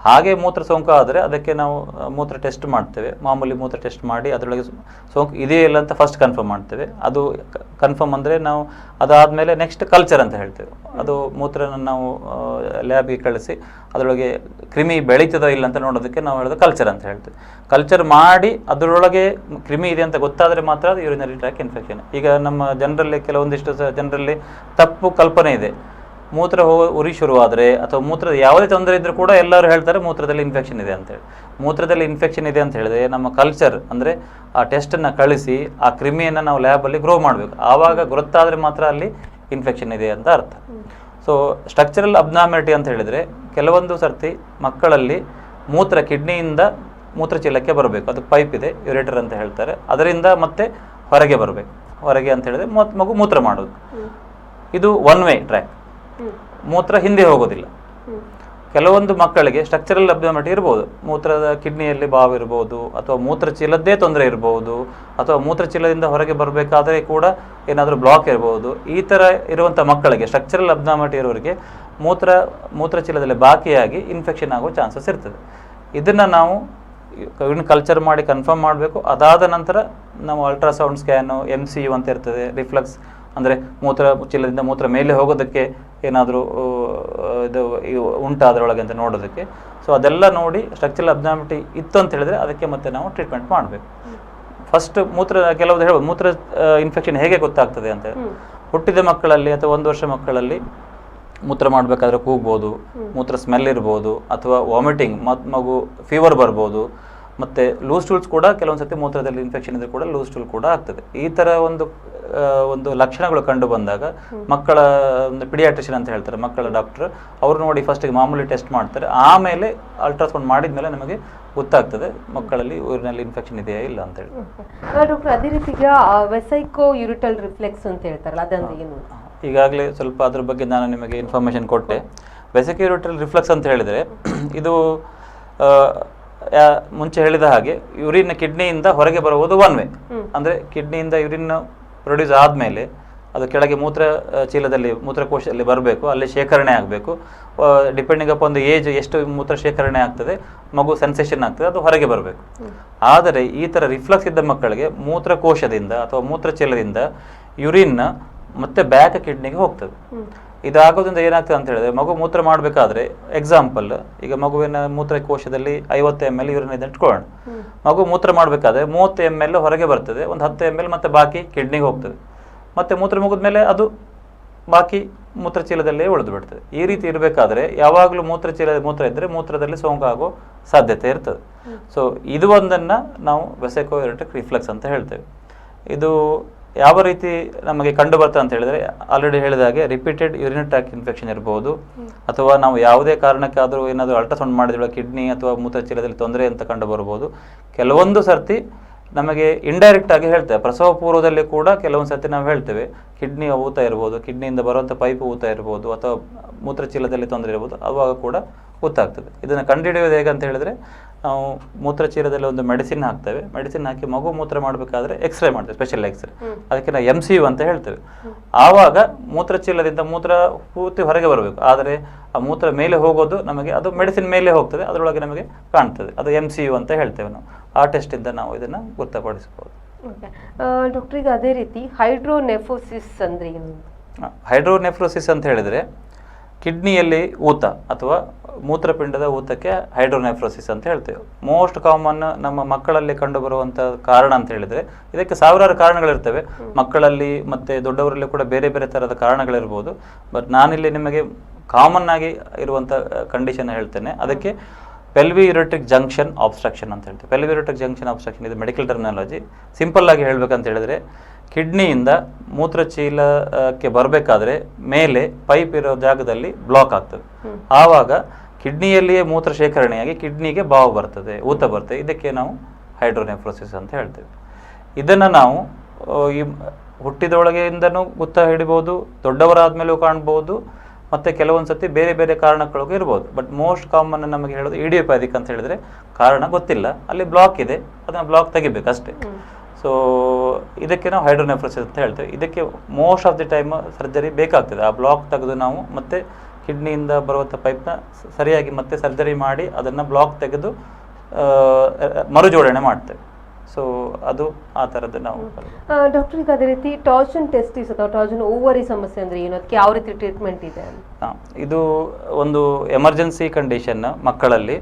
ಹಾಗೆ ಮೂತ್ರ ಸೋಂಕು ಆದರೆ ಅದಕ್ಕೆ ನಾವು ಮೂತ್ರ ಟೆಸ್ಟ್ ಮಾಡ್ತೇವೆ. ಮಾಮೂಲಿ ಮೂತ್ರ ಟೆಸ್ಟ್ ಮಾಡಿ ಅದರೊಳಗೆ ಸೋಂಕು ಇದೆಯೇ ಇಲ್ಲ ಅಂತ ಫಸ್ಟ್ ಕನ್ಫರ್ಮ್ ಮಾಡ್ತೇವೆ. ಅದು ಕನ್ಫರ್ಮ್ ಅಂದರೆ ನಾವು ಅದಾದಮೇಲೆ ನೆಕ್ಸ್ಟ್ ಕಲ್ಚರ್ ಅಂತ ಹೇಳ್ತೇವೆ. ಅದು ಮೂತ್ರನ ನಾವು ಲ್ಯಾಬಿಗೆ ಕಳಿಸಿ ಅದರೊಳಗೆ ಕ್ರಿಮಿ ಬೆಳೀತದೋ ಇಲ್ಲ ಅಂತ ನೋಡೋದಕ್ಕೆ ನಾವು ಹೇಳೋದು ಕಲ್ಚರ್ ಅಂತ ಹೇಳ್ತೇವೆ. ಕಲ್ಚರ್ ಮಾಡಿ ಅದರೊಳಗೆ ಕ್ರಿಮಿ ಇದೆ ಅಂತ ಗೊತ್ತಾದರೆ ಮಾತ್ರ ಅದು ಯೂರಿನರಿ ಟ್ರ್ಯಾಕ್ ಇನ್ಫೆಕ್ಷನ್ ಈಗ ನಮ್ಮ ಜನರಲ್ಲಿ ಕೆಲವೊಂದಿಷ್ಟು ಜನರಲ್ಲಿ ತಪ್ಪು ಕಲ್ಪನೆ ಇದೆ. ಮೂತ್ರ ಹೋ ಉರಿ ಶುರುವಾದರೆ ಅಥವಾ ಮೂತ್ರದ ಯಾವುದೇ ತೊಂದರೆ ಇದ್ದರೂ ಕೂಡ ಎಲ್ಲರೂ ಹೇಳ್ತಾರೆ ಮೂತ್ರದಲ್ಲಿ ಇನ್ಫೆಕ್ಷನ್ ಇದೆ ಅಂತೇಳಿ ಮೂತ್ರದಲ್ಲಿ ಇನ್ಫೆಕ್ಷನ್ ಇದೆ ಅಂತ ಹೇಳಿದ್ರೆ ನಮ್ಮ ಕಲ್ಚರ್ ಅಂದರೆ ಆ ಟೆಸ್ಟನ್ನು ಕಳಿಸಿ ಆ ಕ್ರಿಮಿಯನ್ನು ನಾವು ಲ್ಯಾಬಲ್ಲಿ ಗ್ರೋ ಮಾಡಬೇಕು. ಆವಾಗ ಗೊತ್ತಾದರೆ ಮಾತ್ರ ಅಲ್ಲಿ ಇನ್ಫೆಕ್ಷನ್ ಇದೆ ಅಂತ ಅರ್ಥ. ಸೊ ಸ್ಟ್ರಕ್ಚರಲ್ ಅಬ್ನಾರ್ಮಿಲಿಟಿ ಅಂತ ಹೇಳಿದರೆ ಕೆಲವೊಂದು ಸರ್ತಿ ಮಕ್ಕಳಲ್ಲಿ ಮೂತ್ರ ಕಿಡ್ನಿಯಿಂದ ಮೂತ್ರಚೀಲಕ್ಕೆ ಬರಬೇಕು. ಅದು ಪೈಪ್ ಇದೆ ಯುರೇಟರ್ ಅಂತ ಹೇಳ್ತಾರೆ. ಅದರಿಂದ ಮತ್ತೆ ಹೊರಗೆ ಬರಬೇಕು. ಹೊರಗೆ ಅಂತ ಹೇಳಿದ್ರೆ ಮಗು ಮೂತ್ರ ಮಾಡೋದು. ಇದು ಒನ್ ವೇ ಟ್ರ್ಯಾಕ್ ಮೂತ್ರ ಹಿಂದೆ ಹೋಗೋದಿಲ್ಲ. ಕೆಲವೊಂದು ಮಕ್ಕಳಿಗೆ ಸ್ಟ್ರಕ್ಚರಲ್ ಅಬ್ಡಮಿಟಿ ಇರ್ಬೋದು. ಮೂತ್ರದ ಕಿಡ್ನಿಯಲ್ಲಿ ಬಾವು ಇರ್ಬೋದು, ಅಥವಾ ಮೂತ್ರಚೀಲದ್ದೇ ತೊಂದರೆ ಇರ್ಬೋದು, ಅಥವಾ ಮೂತ್ರಚೀಲದಿಂದ ಹೊರಗೆ ಬರಬೇಕಾದ್ರೆ ಕೂಡ ಏನಾದರೂ ಬ್ಲಾಕ್ ಇರ್ಬೋದು. ಈ ಥರ ಇರುವಂಥ ಮಕ್ಕಳಿಗೆ ಸ್ಟ್ರಕ್ಚರಲ್ ಅಬ್ಡಮಿಟಿ ಇರೋರಿಗೆ ಮೂತ್ರ ಮೂತ್ರಚೀಲದಲ್ಲಿ ಬಾಕಿಯಾಗಿ ಇನ್ಫೆಕ್ಷನ್ ಆಗೋ ಚಾನ್ಸಸ್ ಇರ್ತದೆ. ಇದನ್ನು ನಾವು ಕವಿನ್ ಕಲ್ಚರ್ ಮಾಡಿ ಕನ್ಫರ್ಮ್ ಮಾಡಬೇಕು. ಅದಾದ ನಂತರ ನಾವು ultrasound scan M C U ಅಂತ ಇರ್ತದೆ ರಿಫ್ಲಕ್ಸ್ ಅಂದರೆ ಮೂತ್ರ ಚೀಲದಿಂದ ಮೂತ್ರ ಮೇಲೆ ಹೋಗೋದಕ್ಕೆ ಏನಾದರೂ ಇದು ಉಂಟು ಅದರೊಳಗೆ ಅಂತ ನೋಡೋದಕ್ಕೆ. ಸೊ ಅದೆಲ್ಲ ನೋಡಿ ಸ್ಟ್ರಕ್ಚರಲ್ ಅಬ್ನಾಮಿಟಿ ಇತ್ತು ಅಂತ ಹೇಳಿದ್ರೆ ಅದಕ್ಕೆ ಮತ್ತೆ ನಾವು ಟ್ರೀಟ್ಮೆಂಟ್ ಮಾಡಬೇಕು. ಫಸ್ಟ್ ಮೂತ್ರ ಕೆಲವೊಂದು ಹೇಳ್ಬೋದು ಮೂತ್ರ ಇನ್ಫೆಕ್ಷನ್ ಹೇಗೆ ಗೊತ್ತಾಗ್ತದೆ ಅಂತ. ಹುಟ್ಟಿದ ಮಕ್ಕಳಲ್ಲಿ ಅಥವಾ ಒಂದು ವರ್ಷ ಮಕ್ಕಳಲ್ಲಿ ಮೂತ್ರ ಮಾಡಬೇಕಾದ್ರೆ ಕೂಗ್ಬೋದು ಮೂತ್ರ ಸ್ಮೆಲ್ ಇರ್ಬೋದು ಅಥವಾ ವಾಮಿಟಿಂಗ್ ಮತ್ತು ಮಗು ಫೀವರ್ ಬರ್ಬೋದು ಮತ್ತು ಲೂಸ್ ಟೂಲ್ಸ್ ಕೂಡ ಕೆಲವೊಂದು ಸರ್ತಿ ಮೂತ್ರದಲ್ಲಿ ಇನ್ಫೆಕ್ಷನ್ ಇದ್ರೆ ಕೂಡ ಲೂಸ್ ಟೂಲ್ ಕೂಡ ಆಗ್ತದೆ. ಈ ಥರ ಒಂದು ಒಂದು ಲಕ್ಷಣಗಳು ಕಂಡು ಬಂದಾಗ ಮಕ್ಕಳ ಒಂದು ಪಿಡಿಯಾಟ್ರಿಷನ್ ಅಂತ ಹೇಳ್ತಾರೆ ಮಕ್ಕಳ ಡಾಕ್ಟರ್ ಅವರು ನೋಡಿ ಫಸ್ಟಿಗೆ ಮಾಮೂಲಿ ಟೆಸ್ಟ್ ಮಾಡ್ತಾರೆ. ಆಮೇಲೆ ಅಲ್ಟ್ರಾಸೌಂಡ್ ಮಾಡಿದ ಮೇಲೆ ನಮಗೆ ಗೊತ್ತಾಗ್ತದೆ ಮಕ್ಕಳಲ್ಲಿ ಊರಿನಲ್ಲಿ ಇನ್ಫೆಕ್ಷನ್ ಇದೆಯಾ ಇಲ್ಲ ಅಂತ ಹೇಳಿ. ಡಾಕ್ಟರ್ ಅದೇ ರೀತಿ ಈಗ ವೆಸೈಕೋ ಯುರಿಟಲ್ ರಿಫ್ಲೆಕ್ಸ್ ಅಂತ ಹೇಳ್ತಾರಲ್ಲ ಅದಂದ್ರೆ ಏನು? ಈಗಾಗಲೇ ಸ್ವಲ್ಪ ಅದ್ರ ಬಗ್ಗೆ ನಾನು ನಿಮಗೆ ಇನ್ಫಾರ್ಮೇಷನ್ ಕೊಟ್ಟೆ. ವೆಸಿಕ್ಯೂರಿಟಲ್ ರಿಫ್ಲೆಕ್ಸ್ ಅಂತ ಹೇಳಿದರೆ ಇದು ಮುಂಚೆ ಹೇಳಿದ ಹಾಗೆ ಯೂರಿನ್ ಕಿಡ್ನಿಯಿಂದ ಹೊರಗೆ ಬರುವುದು ಒನ್ ವೇ ಅಂದರೆ ಕಿಡ್ನಿಯಿಂದ ಯೂರಿನ್ ಪ್ರೊಡ್ಯೂಸ್ ಆದಮೇಲೆ ಅದು ಕೆಳಗೆ ಮೂತ್ರ ಚೀಲದಲ್ಲಿ ಮೂತ್ರಕೋಶದಲ್ಲಿ ಬರಬೇಕು ಅಲ್ಲಿ ಶೇಖರಣೆ ಆಗಬೇಕು. ಡಿಪೆಂಡಿಂಗ್ ಅಪ್ ಒಂದು ಏಜ್ ಎಷ್ಟು ಮೂತ್ರ ಶೇಖರಣೆ ಆಗ್ತದೆ ಮಗು ಸೆನ್ಸೇಷನ್ ಆಗ್ತದೆ ಅದು ಹೊರಗೆ ಬರಬೇಕು. ಆದರೆ ಈ ಥರ ರಿಫ್ಲಕ್ಸ್ ಇದ್ದ ಮಕ್ಕಳಿಗೆ ಮೂತ್ರಕೋಶದಿಂದ ಅಥವಾ ಮೂತ್ರಚೀಲದಿಂದ ಯುರಿನ್ ಮತ್ತೆ ಬ್ಯಾಕ್ ಕಿಡ್ನಿಗೆ ಹೋಗ್ತದೆ. ಇದಾಗೋದ್ರಿಂದ ಏನಾಗ್ತದೆ ಅಂತ ಹೇಳಿದ್ರೆ ಮಗು ಮೂತ್ರ ಮಾಡಬೇಕಾದ್ರೆ ಎಕ್ಸಾಂಪಲ್ ಈಗ ಮಗುವಿನ ಮೂತ್ರಕೋಶದಲ್ಲಿ ಐವತ್ತು ಎಂ ಎಲ್ ಯೂರಿನ್ ಇದೆ ಇಟ್ಕೊಳ್ಳೋಣ ಮಗು ಮೂತ್ರ ಮಾಡಬೇಕಾದ್ರೆ ಮೂವತ್ತು ಎಂ ಎಲ್ ಹೊರಗೆ ಬರ್ತದೆ ಒಂದು ಹತ್ತು ಎಂ ಎಲ್ ಮತ್ತೆ ಬಾಕಿ ಕಿಡ್ನಿಗೆ ಹೋಗ್ತದೆ. ಮತ್ತೆ ಮೂತ್ರ ಮುಗಿದ ಮೇಲೆ ಅದು ಬಾಕಿ ಮೂತ್ರಚೀಲದಲ್ಲೇ ಉಳಿದು ಬಿಡ್ತದೆ ಈ ರೀತಿ ಇರಬೇಕಾದ್ರೆ ಯಾವಾಗಲೂ ಮೂತ್ರಚೀಲ ಮೂತ್ರ ಇದ್ದರೆ ಮೂತ್ರದಲ್ಲಿ ಸೋಂಕು ಆಗೋ ಸಾಧ್ಯತೆ ಇರ್ತದೆ. ಸೊ ಇದು ಒಂದನ್ನು ನಾವು ವೆಸೆಕೋ ಎರೆಟಿಕ್ ರಿಫ್ಲೆಕ್ಸ್ ಅಂತ ಹೇಳ್ತೇವೆ. ಇದು ಯಾವ ರೀತಿ ನಮಗೆ ಕಂಡು ಬರ್ತದೆ ಅಂತ ಹೇಳಿದ್ರೆ ಆಲ್ರೆಡಿ ಹೇಳಿದ ಹಾಗೆ ರಿಪೀಟೆಡ್ ಯೂರಿನ್ ಟ್ಯಾಕ್ ಇನ್ಫೆಕ್ಷನ್ ಇರಬಹುದು ಅಥವಾ ನಾವು ಯಾವುದೇ ಕಾರಣಕ್ಕಾದರೂ ಏನಾದರೂ ಅಲ್ಟ್ರಾಸೌಂಡ್ ಮಾಡಿದ್ರೆ ಕಿಡ್ನಿ ಅಥವಾ ಮೂತ್ರಚೀಲದಲ್ಲಿ ತೊಂದರೆ ಅಂತ ಕಂಡು ಬರಬಹುದು ಕೆಲವೊಂದು ಸರ್ತಿ ನಮಗೆ ಇಂಡೈರೆಕ್ಟ್ ಆಗಿ ಹೇಳ್ತೇವೆ. ಪ್ರಸವ ಪೂರ್ವದಲ್ಲಿ ಕೂಡ ಕೆಲವೊಂದು ಸರ್ತಿ ನಾವು ಹೇಳ್ತೇವೆ. ಕಿಡ್ನಿ ಊತ ಇರ್ಬೋದು ಕಿಡ್ನಿಯಿಂದ ಬರುವಂಥ ಪೈಪ್ ಊತ ಇರ್ಬೋದು ಅಥವಾ ಮೂತ್ರಚೀಲದಲ್ಲಿ ತೊಂದರೆ ಇರ್ಬೋದು ಅವಾಗ ಕೂಡ ಗೊತ್ತಾಗ್ತದೆ ಇದನ್ನು ಕಂಡುಹಿಡಿಯೋದು ಹೇಗೆ ಅಂತ ಹೇಳಿದ್ರೆ ನಾವು ಮೂತ್ರಚೀಲದಲ್ಲಿ ಒಂದು ಮೆಡಿಸಿನ್ ಹಾಕ್ತೇವೆ. ಮೆಡಿಸಿನ್ ಹಾಕಿ ಮಗು ಮೂತ್ರ ಮಾಡಬೇಕಾದ್ರೆ ಎಕ್ಸ್ರೇ ಮಾಡ್ತೇವೆ ಸ್ಪೆಷಲ್ ಎಕ್ಸ್ರೇ ಅದಕ್ಕೆ ನಾವು ಎಂ ಸಿ ಯು ಅಂತ ಹೇಳ್ತೇವೆ. ಆವಾಗ ಮೂತ್ರಚೀಲದಿಂದ ಮೂತ್ರ ಪೂರ್ತಿ ಹೊರಗೆ ಬರಬೇಕು. ಆದರೆ ಆ ಮೂತ್ರ ಮೇಲೆ ಹೋಗೋದು ನಮಗೆ ಅದು ಮೆಡಿಸಿನ್ ಮೇಲೆ ಹೋಗ್ತದೆ ಅದರೊಳಗೆ ನಮಗೆ ಕಾಣ್ತದೆ. ಅದು ಎಂ ಸಿ ಯು ಅಂತ ಹೇಳ್ತೇವೆ ನಾವು. ಆ ಟೆಸ್ಟಿಂದ ನಾವು ಇದನ್ನು ಗೊತ್ತಪಡಿಸಬಹುದು ಡಾಕ್ಟ್ರಿಗೆ ಅದೇ ರೀತಿ ಹೈಡ್ರೋನೆಫೋಸಿಸ್ ಅಂದ್ರೆ ಹೈಡ್ರೋನೆಫ್ರೋಸಿಸ್ ಅಂತ ಹೇಳಿದರೆ ಕಿಡ್ನಿಯಲ್ಲಿ ಊತ ಅಥವಾ ಮೂತ್ರಪಿಂಡದ ಊತಕ್ಕೆ ಹೈಡ್ರೋನೆಫ್ರೋಸಿಸ್ ಅಂತ ಹೇಳ್ತೇವೆ. ಮೋಸ್ಟ್ ಕಾಮನ್ ನಮ್ಮ ಮಕ್ಕಳಲ್ಲಿ ಕಂಡುಬರುವಂಥ ಕಾರಣ ಅಂತ ಹೇಳಿದರೆ ಇದಕ್ಕೆ ಸಾವಿರಾರು ಕಾರಣಗಳಿರ್ತವೆ. ಮಕ್ಕಳಲ್ಲಿ ಮತ್ತು ದೊಡ್ಡವರಲ್ಲಿ ಕೂಡ ಬೇರೆ ಬೇರೆ ಥರದ ಕಾರಣಗಳಿರ್ಬೋದು. ಬಟ್ ನಾನಿಲ್ಲಿ ನಿಮಗೆ ಕಾಮನ್ ಆಗಿ ಇರುವಂಥ ಕಂಡೀಷನ್ ಹೇಳ್ತೇನೆ. ಅದಕ್ಕೆ ಪೆಲ್ವಿ ಯುರೆಟ್ರಿಕ್ ಜಂಕ್ಷನ್ ಆಬ್ಸ್ಟ್ರಕ್ಷನ್ ಅಂತ ಹೇಳ್ತೀವಿ. ಪೆಲ್ವಿ ಯುರೆಟ್ರಿಕ್ ಜಂಕ್ಷನ್ ಆಬ್ಸ್ಟ್ರಕ್ಷನ್ ಇದು ಮೆಡಿಕಲ್ ಟರ್ಮಿನಾಲಜಿ ಸಿಂಪಲ್ ಆಗಿ ಹೇಳ್ಬೇಕಂತ ಹೇಳಿದ್ರೆ ಕಿಡ್ನಿಯಿಂದ ಮೂತ್ರಚೀಲಕ್ಕೆ ಬರಬೇಕಾದ್ರೆ ಮೇಲೆ ಪೈಪ್ ಇರೋ ಜಾಗದಲ್ಲಿ ಬ್ಲಾಕ್ ಆಗ್ತದೆ. ಆವಾಗ ಕಿಡ್ನಿಯಲ್ಲಿಯೇ ಮೂತ್ರ ಶೇಖರಣೆಯಾಗಿ ಕಿಡ್ನಿಗೆ ಬಾವು ಬರ್ತದೆ ಊತ ಬರ್ತದೆ. ಇದಕ್ಕೆ ನಾವು ಹೈಡ್ರೋನೆಫ್ರೋಸಿಸ್ ಅಂತ ಹೇಳ್ತೇವೆ. ಇದನ್ನು ನಾವು ಈ ಹುಟ್ಟಿದೊಳಗೆಯಿಂದನೂ ಗುತ್ತ ಹಿಡಿಬೋದು ದೊಡ್ಡವರಾದ್ಮೇಲೂ ಕಾಣ್ಬೋದು ಮತ್ತು ಕೆಲವೊಂದು ಸತಿ ಬೇರೆ ಬೇರೆ ಕಾರಣಗಳಿಗೂ ಇರ್ಬೋದು. ಬಟ್ ಮೋಸ್ಟ್ ಕಾಮನ್ ನಮಗೆ ಹೇಳೋದು ಇಡಿಯೋಪ್ಯಾದಿಕ್ ಅಂತ ಹೇಳಿದ್ರೆ ಕಾರಣ ಗೊತ್ತಿಲ್ಲ. ಅಲ್ಲಿ ಬ್ಲಾಕ್ ಇದೆ ಅದನ್ನು ಬ್ಲಾಕ್ ತೆಗಿಬೇಕು ಅಷ್ಟೇ ಸೊ ಇದಕ್ಕೆ ನಾವು ಹೈಡ್ರೋನೆಫ್ರೋಸಿಸ್ ಅಂತ ಹೇಳ್ತೇವೆ. ಇದಕ್ಕೆ most of the time surgery ಬೇಕಾಗ್ತದೆ. ಆ ಬ್ಲಾಕ್ ತೆಗೆದು ನಾವು ಮತ್ತೆ ಕಿಡ್ನಿಯಿಂದ ಬರುವಂಥ ಪೈಪ್ನ ಸರಿಯಾಗಿ ಮತ್ತೆ ಸರ್ಜರಿ ಮಾಡಿ ಅದನ್ನು ಬ್ಲಾಕ್ ತೆಗೆದು ಮರುಜೋಡಣೆ ಮಾಡ್ತೇವೆ. ಸೊ ಅದು ಆ ಥರದ್ದು ನಾವು ಡಾಕ್ಟರ್ ಈಗ ಅದೇ ರೀತಿ ಟಾರ್ಜನ್ ಟೆಸ್ಟಿಸ್ ಅಥವಾ ಟಾರ್ಜನ್ ಓವರಿ ಸಮಸ್ಯೆ ಅಂದರೆ ಏನು? ಅದಕ್ಕೆ ಯಾವ ರೀತಿ ಟ್ರೀಟ್ಮೆಂಟ್ ಇದೆ ಅಂತ? ಇದು ಒಂದು ಎಮರ್ಜೆನ್ಸಿ ಕಂಡೀಷನ್ ಮಕ್ಕಳಲ್ಲಿ.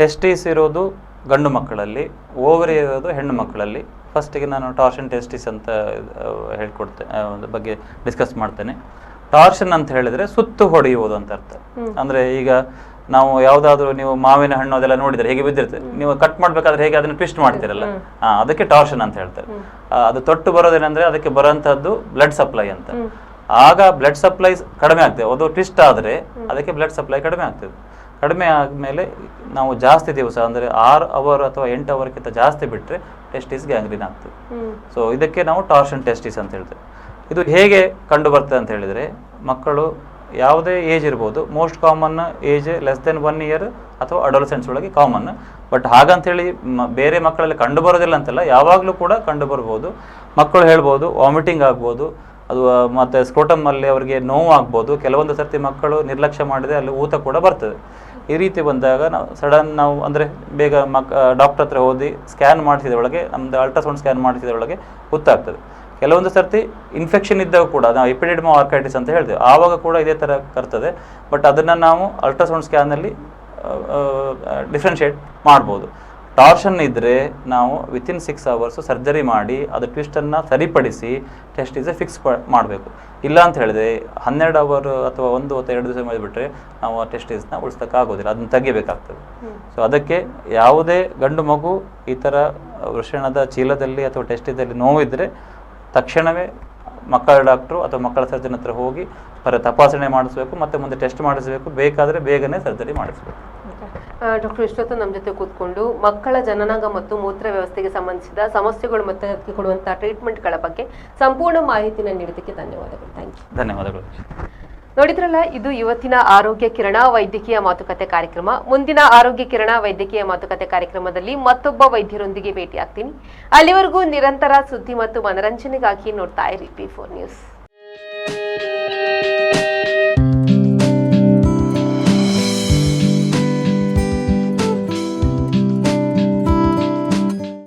ಟೆಸ್ಟಿಸ್ ಇರೋದು ಗಂಡು ಮಕ್ಕಳಲ್ಲಿ ಓವರಿ ಇರೋದು ಹೆಣ್ಣು ಮಕ್ಕಳಲ್ಲಿ. ಫಸ್ಟಿಗೆ ನಾನು ಟಾರ್ಷನ್ ಟೆಸ್ಟಿಸ್ ಅಂತ ಹೇಳ್ಕೊಡ್ತೆ ಅದ್ರ ಬಗ್ಗೆ ಡಿಸ್ಕಸ್ ಮಾಡ್ತೇನೆ. ಟಾರ್ಷನ್ ಅಂತ ಹೇಳಿದ್ರೆ ಸುತ್ತು ಹೊಡೆಯುವುದು ಅಂತ ಅರ್ಥ. ಅಂದ್ರೆ ಈಗ ನಾವು ಯಾವ್ದಾದ್ರು ನೀವು ಮಾವಿನ ಹಣ್ಣು ಅದೆಲ್ಲ ನೋಡಿದ್ರೆ ಹೇಗೆ ಬಿದ್ದಿರ್ತದೆ ನೀವು ಕಟ್ ಮಾಡ್ಬೇಕಾದ್ರೆ ಹೇಗೆ ಅದನ್ನ ಟ್ವಿಸ್ಟ್ ಮಾಡ್ತೀರಲ್ಲ? ಆ, ಅದಕ್ಕೆ ಟಾರ್ಷನ್ ಅಂತ ಹೇಳ್ತಾರೆ. ಅದು ತೊಟ್ಟು ಬರೋದೇನಂದ್ರೆ ಅದಕ್ಕೆ ಬರೋಂಥದ್ದು ಬ್ಲಡ್ ಸಪ್ಲೈ ಅಂತ. ಆಗ ಬ್ಲಡ್ ಸಪ್ಲೈ ಕಡಿಮೆ ಆಗ್ತದೆ. ಅದು ಟ್ವಿಸ್ಟ್ ಆದರೆ ಅದಕ್ಕೆ ಬ್ಲಡ್ ಸಪ್ಲೈ ಕಡಿಮೆ ಆಗ್ತದೆ. ಕಡಿಮೆ ಆದಮೇಲೆ ನಾವು ಜಾಸ್ತಿ ದಿವಸ ಅಂದರೆ ಆರು ಅವರ್ ಅಥವಾ ಎಂಟು ಅವರ್ಗಿಂತ ಜಾಸ್ತಿ ಬಿಟ್ಟರೆ ಟೆಸ್ಟಿಸ್ ಗ್ಯಾಂಗ್ರೀನ್ ಆಗ್ತದೆ. ಸೊ ಇದಕ್ಕೆ ನಾವು ಟಾರ್ಷನ್ ಟೆಸ್ಟಿಸ್ ಅಂತ ಹೇಳ್ತೇವೆ. ಇದು ಹೇಗೆ ಕಂಡು ಬರ್ತದೆ ಅಂತ ಹೇಳಿದರೆ ಮಕ್ಕಳು ಯಾವುದೇ ಏಜ್ ಇರ್ಬೋದು most common age less than one year ಅಥವಾ ಅಡೋಲಸೆನ್ಸ್ ಒಳಗೆ ಕಾಮನ್ ಬಟ್ ಹಾಗಂತೇಳಿ ಮ- ಬೇರೆ ಮಕ್ಕಳಲ್ಲಿ ಕಂಡು ಬರೋದಿಲ್ಲ ಅಂತಲ್ಲ ಯಾವಾಗಲೂ ಕೂಡ ಕಂಡು ಬರ್ಬೋದು ಮಕ್ಕಳು ಹೇಳ್ಬೋದು ವಾಮಿಟಿಂಗ್ ಆಗ್ಬೋದು ಅದು ಮತ್ತು ಮತ್ತೆ ಸ್ಕ್ರೋಟಮ್ ಅಲ್ಲಿ ಅವರಿಗೆ ನೋವು ಆಗ್ಬೋದು. ಕೆಲವೊಂದು ಸರ್ತಿ ಮಕ್ಕಳು ನಿರ್ಲಕ್ಷ್ಯ ಮಾಡಿದರೆ ಅಲ್ಲಿ ಊತ ಕೂಡ ಬರ್ತದೆ. ಈ ರೀತಿ ಬಂದಾಗ ನಾವು ಸಡನ್ ನಾವು ಅಂದರೆ ಬೇಗ ಮಕ್ ಡಾಕ್ಟರ್ ಹತ್ರ ಓದಿ ಸ್ಕ್ಯಾನ್ ಮಾಡಿಸಿದ ಒಳಗೆ, ನಮ್ದು ಅಲ್ಟ್ರಾಸೌಂಡ್ ಸ್ಕ್ಯಾನ್ ಮಾಡಿಸಿದ ಒಳಗೆ ಗೊತ್ತಾಗ್ತದೆ. ಕೆಲವೊಂದು ಸರ್ತಿ ಇನ್ಫೆಕ್ಷನ್ ಇದ್ದಾಗ ಕೂಡ, ನಾವು ಎಪಿಡೆಡ್ಮಾ ಆರ್ಕೈಟಿಸ್ ಅಂತ ಹೇಳ್ತೇವೆ. ಆವಾಗ ಕೂಡ ಇದೇ ಥರ ಕರ್ತದೆ. ಬಟ್ ಅದನ್ನು ನಾವು ಅಲ್ಟ್ರಾಸೌಂಡ್ ಸ್ಕ್ಯಾನಲ್ಲಿ ಡಿಫ್ರೆನ್ಷಿಯೇಟ್ ಮಾಡ್ಬೋದು. ಟಾರ್ಷನ್ ಇದ್ದರೆ ನಾವು ವಿತಿನ್ ಸಿಕ್ಸ್ ಅವರ್ಸ್ ಸರ್ಜರಿ ಮಾಡಿ ಅದು ಟ್ವಿಸ್ಟನ್ನು ಸರಿಪಡಿಸಿ ಟೆಸ್ಟ್ ಇಸ್ ಫಿಕ್ಸ್ ಮಾಡಬೇಕು. ಇಲ್ಲ ಅಂತ ಹೇಳಿದ್ರೆ ಹನ್ನೆರಡು ಅವರ್ ಅಥವಾ ಒಂದು ಅಥವಾ ಎರಡು ದಿವಸ ಮಾಡಿಬಿಟ್ರೆ ನಾವು ಆ ಟೆಸ್ಟಿಸ್ನ ಉಳಿಸ್ಲಿಕ್ಕಾಗೋದಿಲ್ಲ ಅದನ್ನು ತೆಗಿಬೇಕಾಗ್ತದೆ. ಸೊ ಅದಕ್ಕೆ ಯಾವುದೇ ಗಂಡು ಮಗು ಈ ಥರ ವೃಷಣದ ಚೀಲದಲ್ಲಿ ಅಥವಾ ಟೆಸ್ಟಿದಲ್ಲಿ ನೋವಿದ್ದರೆ ತಕ್ಷಣವೇ ಮಕ್ಕಳ ಡಾಕ್ಟ್ರು ಅಥವಾ ಮಕ್ಕಳ ಸರ್ಜನ್ ಹತ್ರ ಹೋಗಿ ಪರ ತಪಾಸಣೆ ಮಾಡಿಸ್ಬೇಕು ಮತ್ತು ಮುಂದೆ ಟೆಸ್ಟ್ ಮಾಡಿಸಬೇಕು ಬೇಕಾದರೆ ಬೇಗನೆ ಸರ್ಜರಿ ಮಾಡಿಸ್ಬೇಕು. ಡಾಕ್ಟರ್ ಇಷ್ಟೊತ್ತು ನಮ್ಮ ಜೊತೆ ಕೂತ್ಕೊಂಡು ಮಕ್ಕಳ ಜನನಾಂಗ ಮತ್ತು ಮೂತ್ರ ವ್ಯವಸ್ಥೆಗೆ ಸಂಬಂಧಿಸಿದ ಸಮಸ್ಯೆಗಳು ಮತ್ತು ಅದಕ್ಕೆ ಕೊಡುವಂತಹ ಟ್ರೀಟ್ಮೆಂಟ್ಗಳ ಬಗ್ಗೆ ಸಂಪೂರ್ಣ ಮಾಹಿತಿನ ನೀಡಿದ್ದಕ್ಕೆ ಧನ್ಯವಾದಗಳು. ಥ್ಯಾಂಕ್ ಯು ಧನ್ಯವಾದಗಳು. ನೋಡಿದ್ರಲ್ಲ ಇದು ಇವತ್ತಿನ ಆರೋಗ್ಯ ಕಿರಣ ವೈದ್ಯಕೀಯ ಮಾತುಕತೆ ಕಾರ್ಯಕ್ರಮ. ಮುಂದಿನ ಆರೋಗ್ಯ ಕಿರಣ ವೈದ್ಯಕೀಯ ಮಾತುಕತೆ ಕಾರ್ಯಕ್ರಮದಲ್ಲಿ ಮತ್ತೊಬ್ಬ ವೈದ್ಯರೊಂದಿಗೆ ಭೇಟಿಯಾಗ್ತೀನಿ. ಅಲ್ಲಿವರೆಗೂ ನಿರಂತರ ಸುದ್ದಿ ಮತ್ತು ಮನರಂಜನೆಗಾಗಿ ನೋಡ್ತಾ ಇರಿ ಪಿ ಫೋರ್ ನ್ಯೂಸ್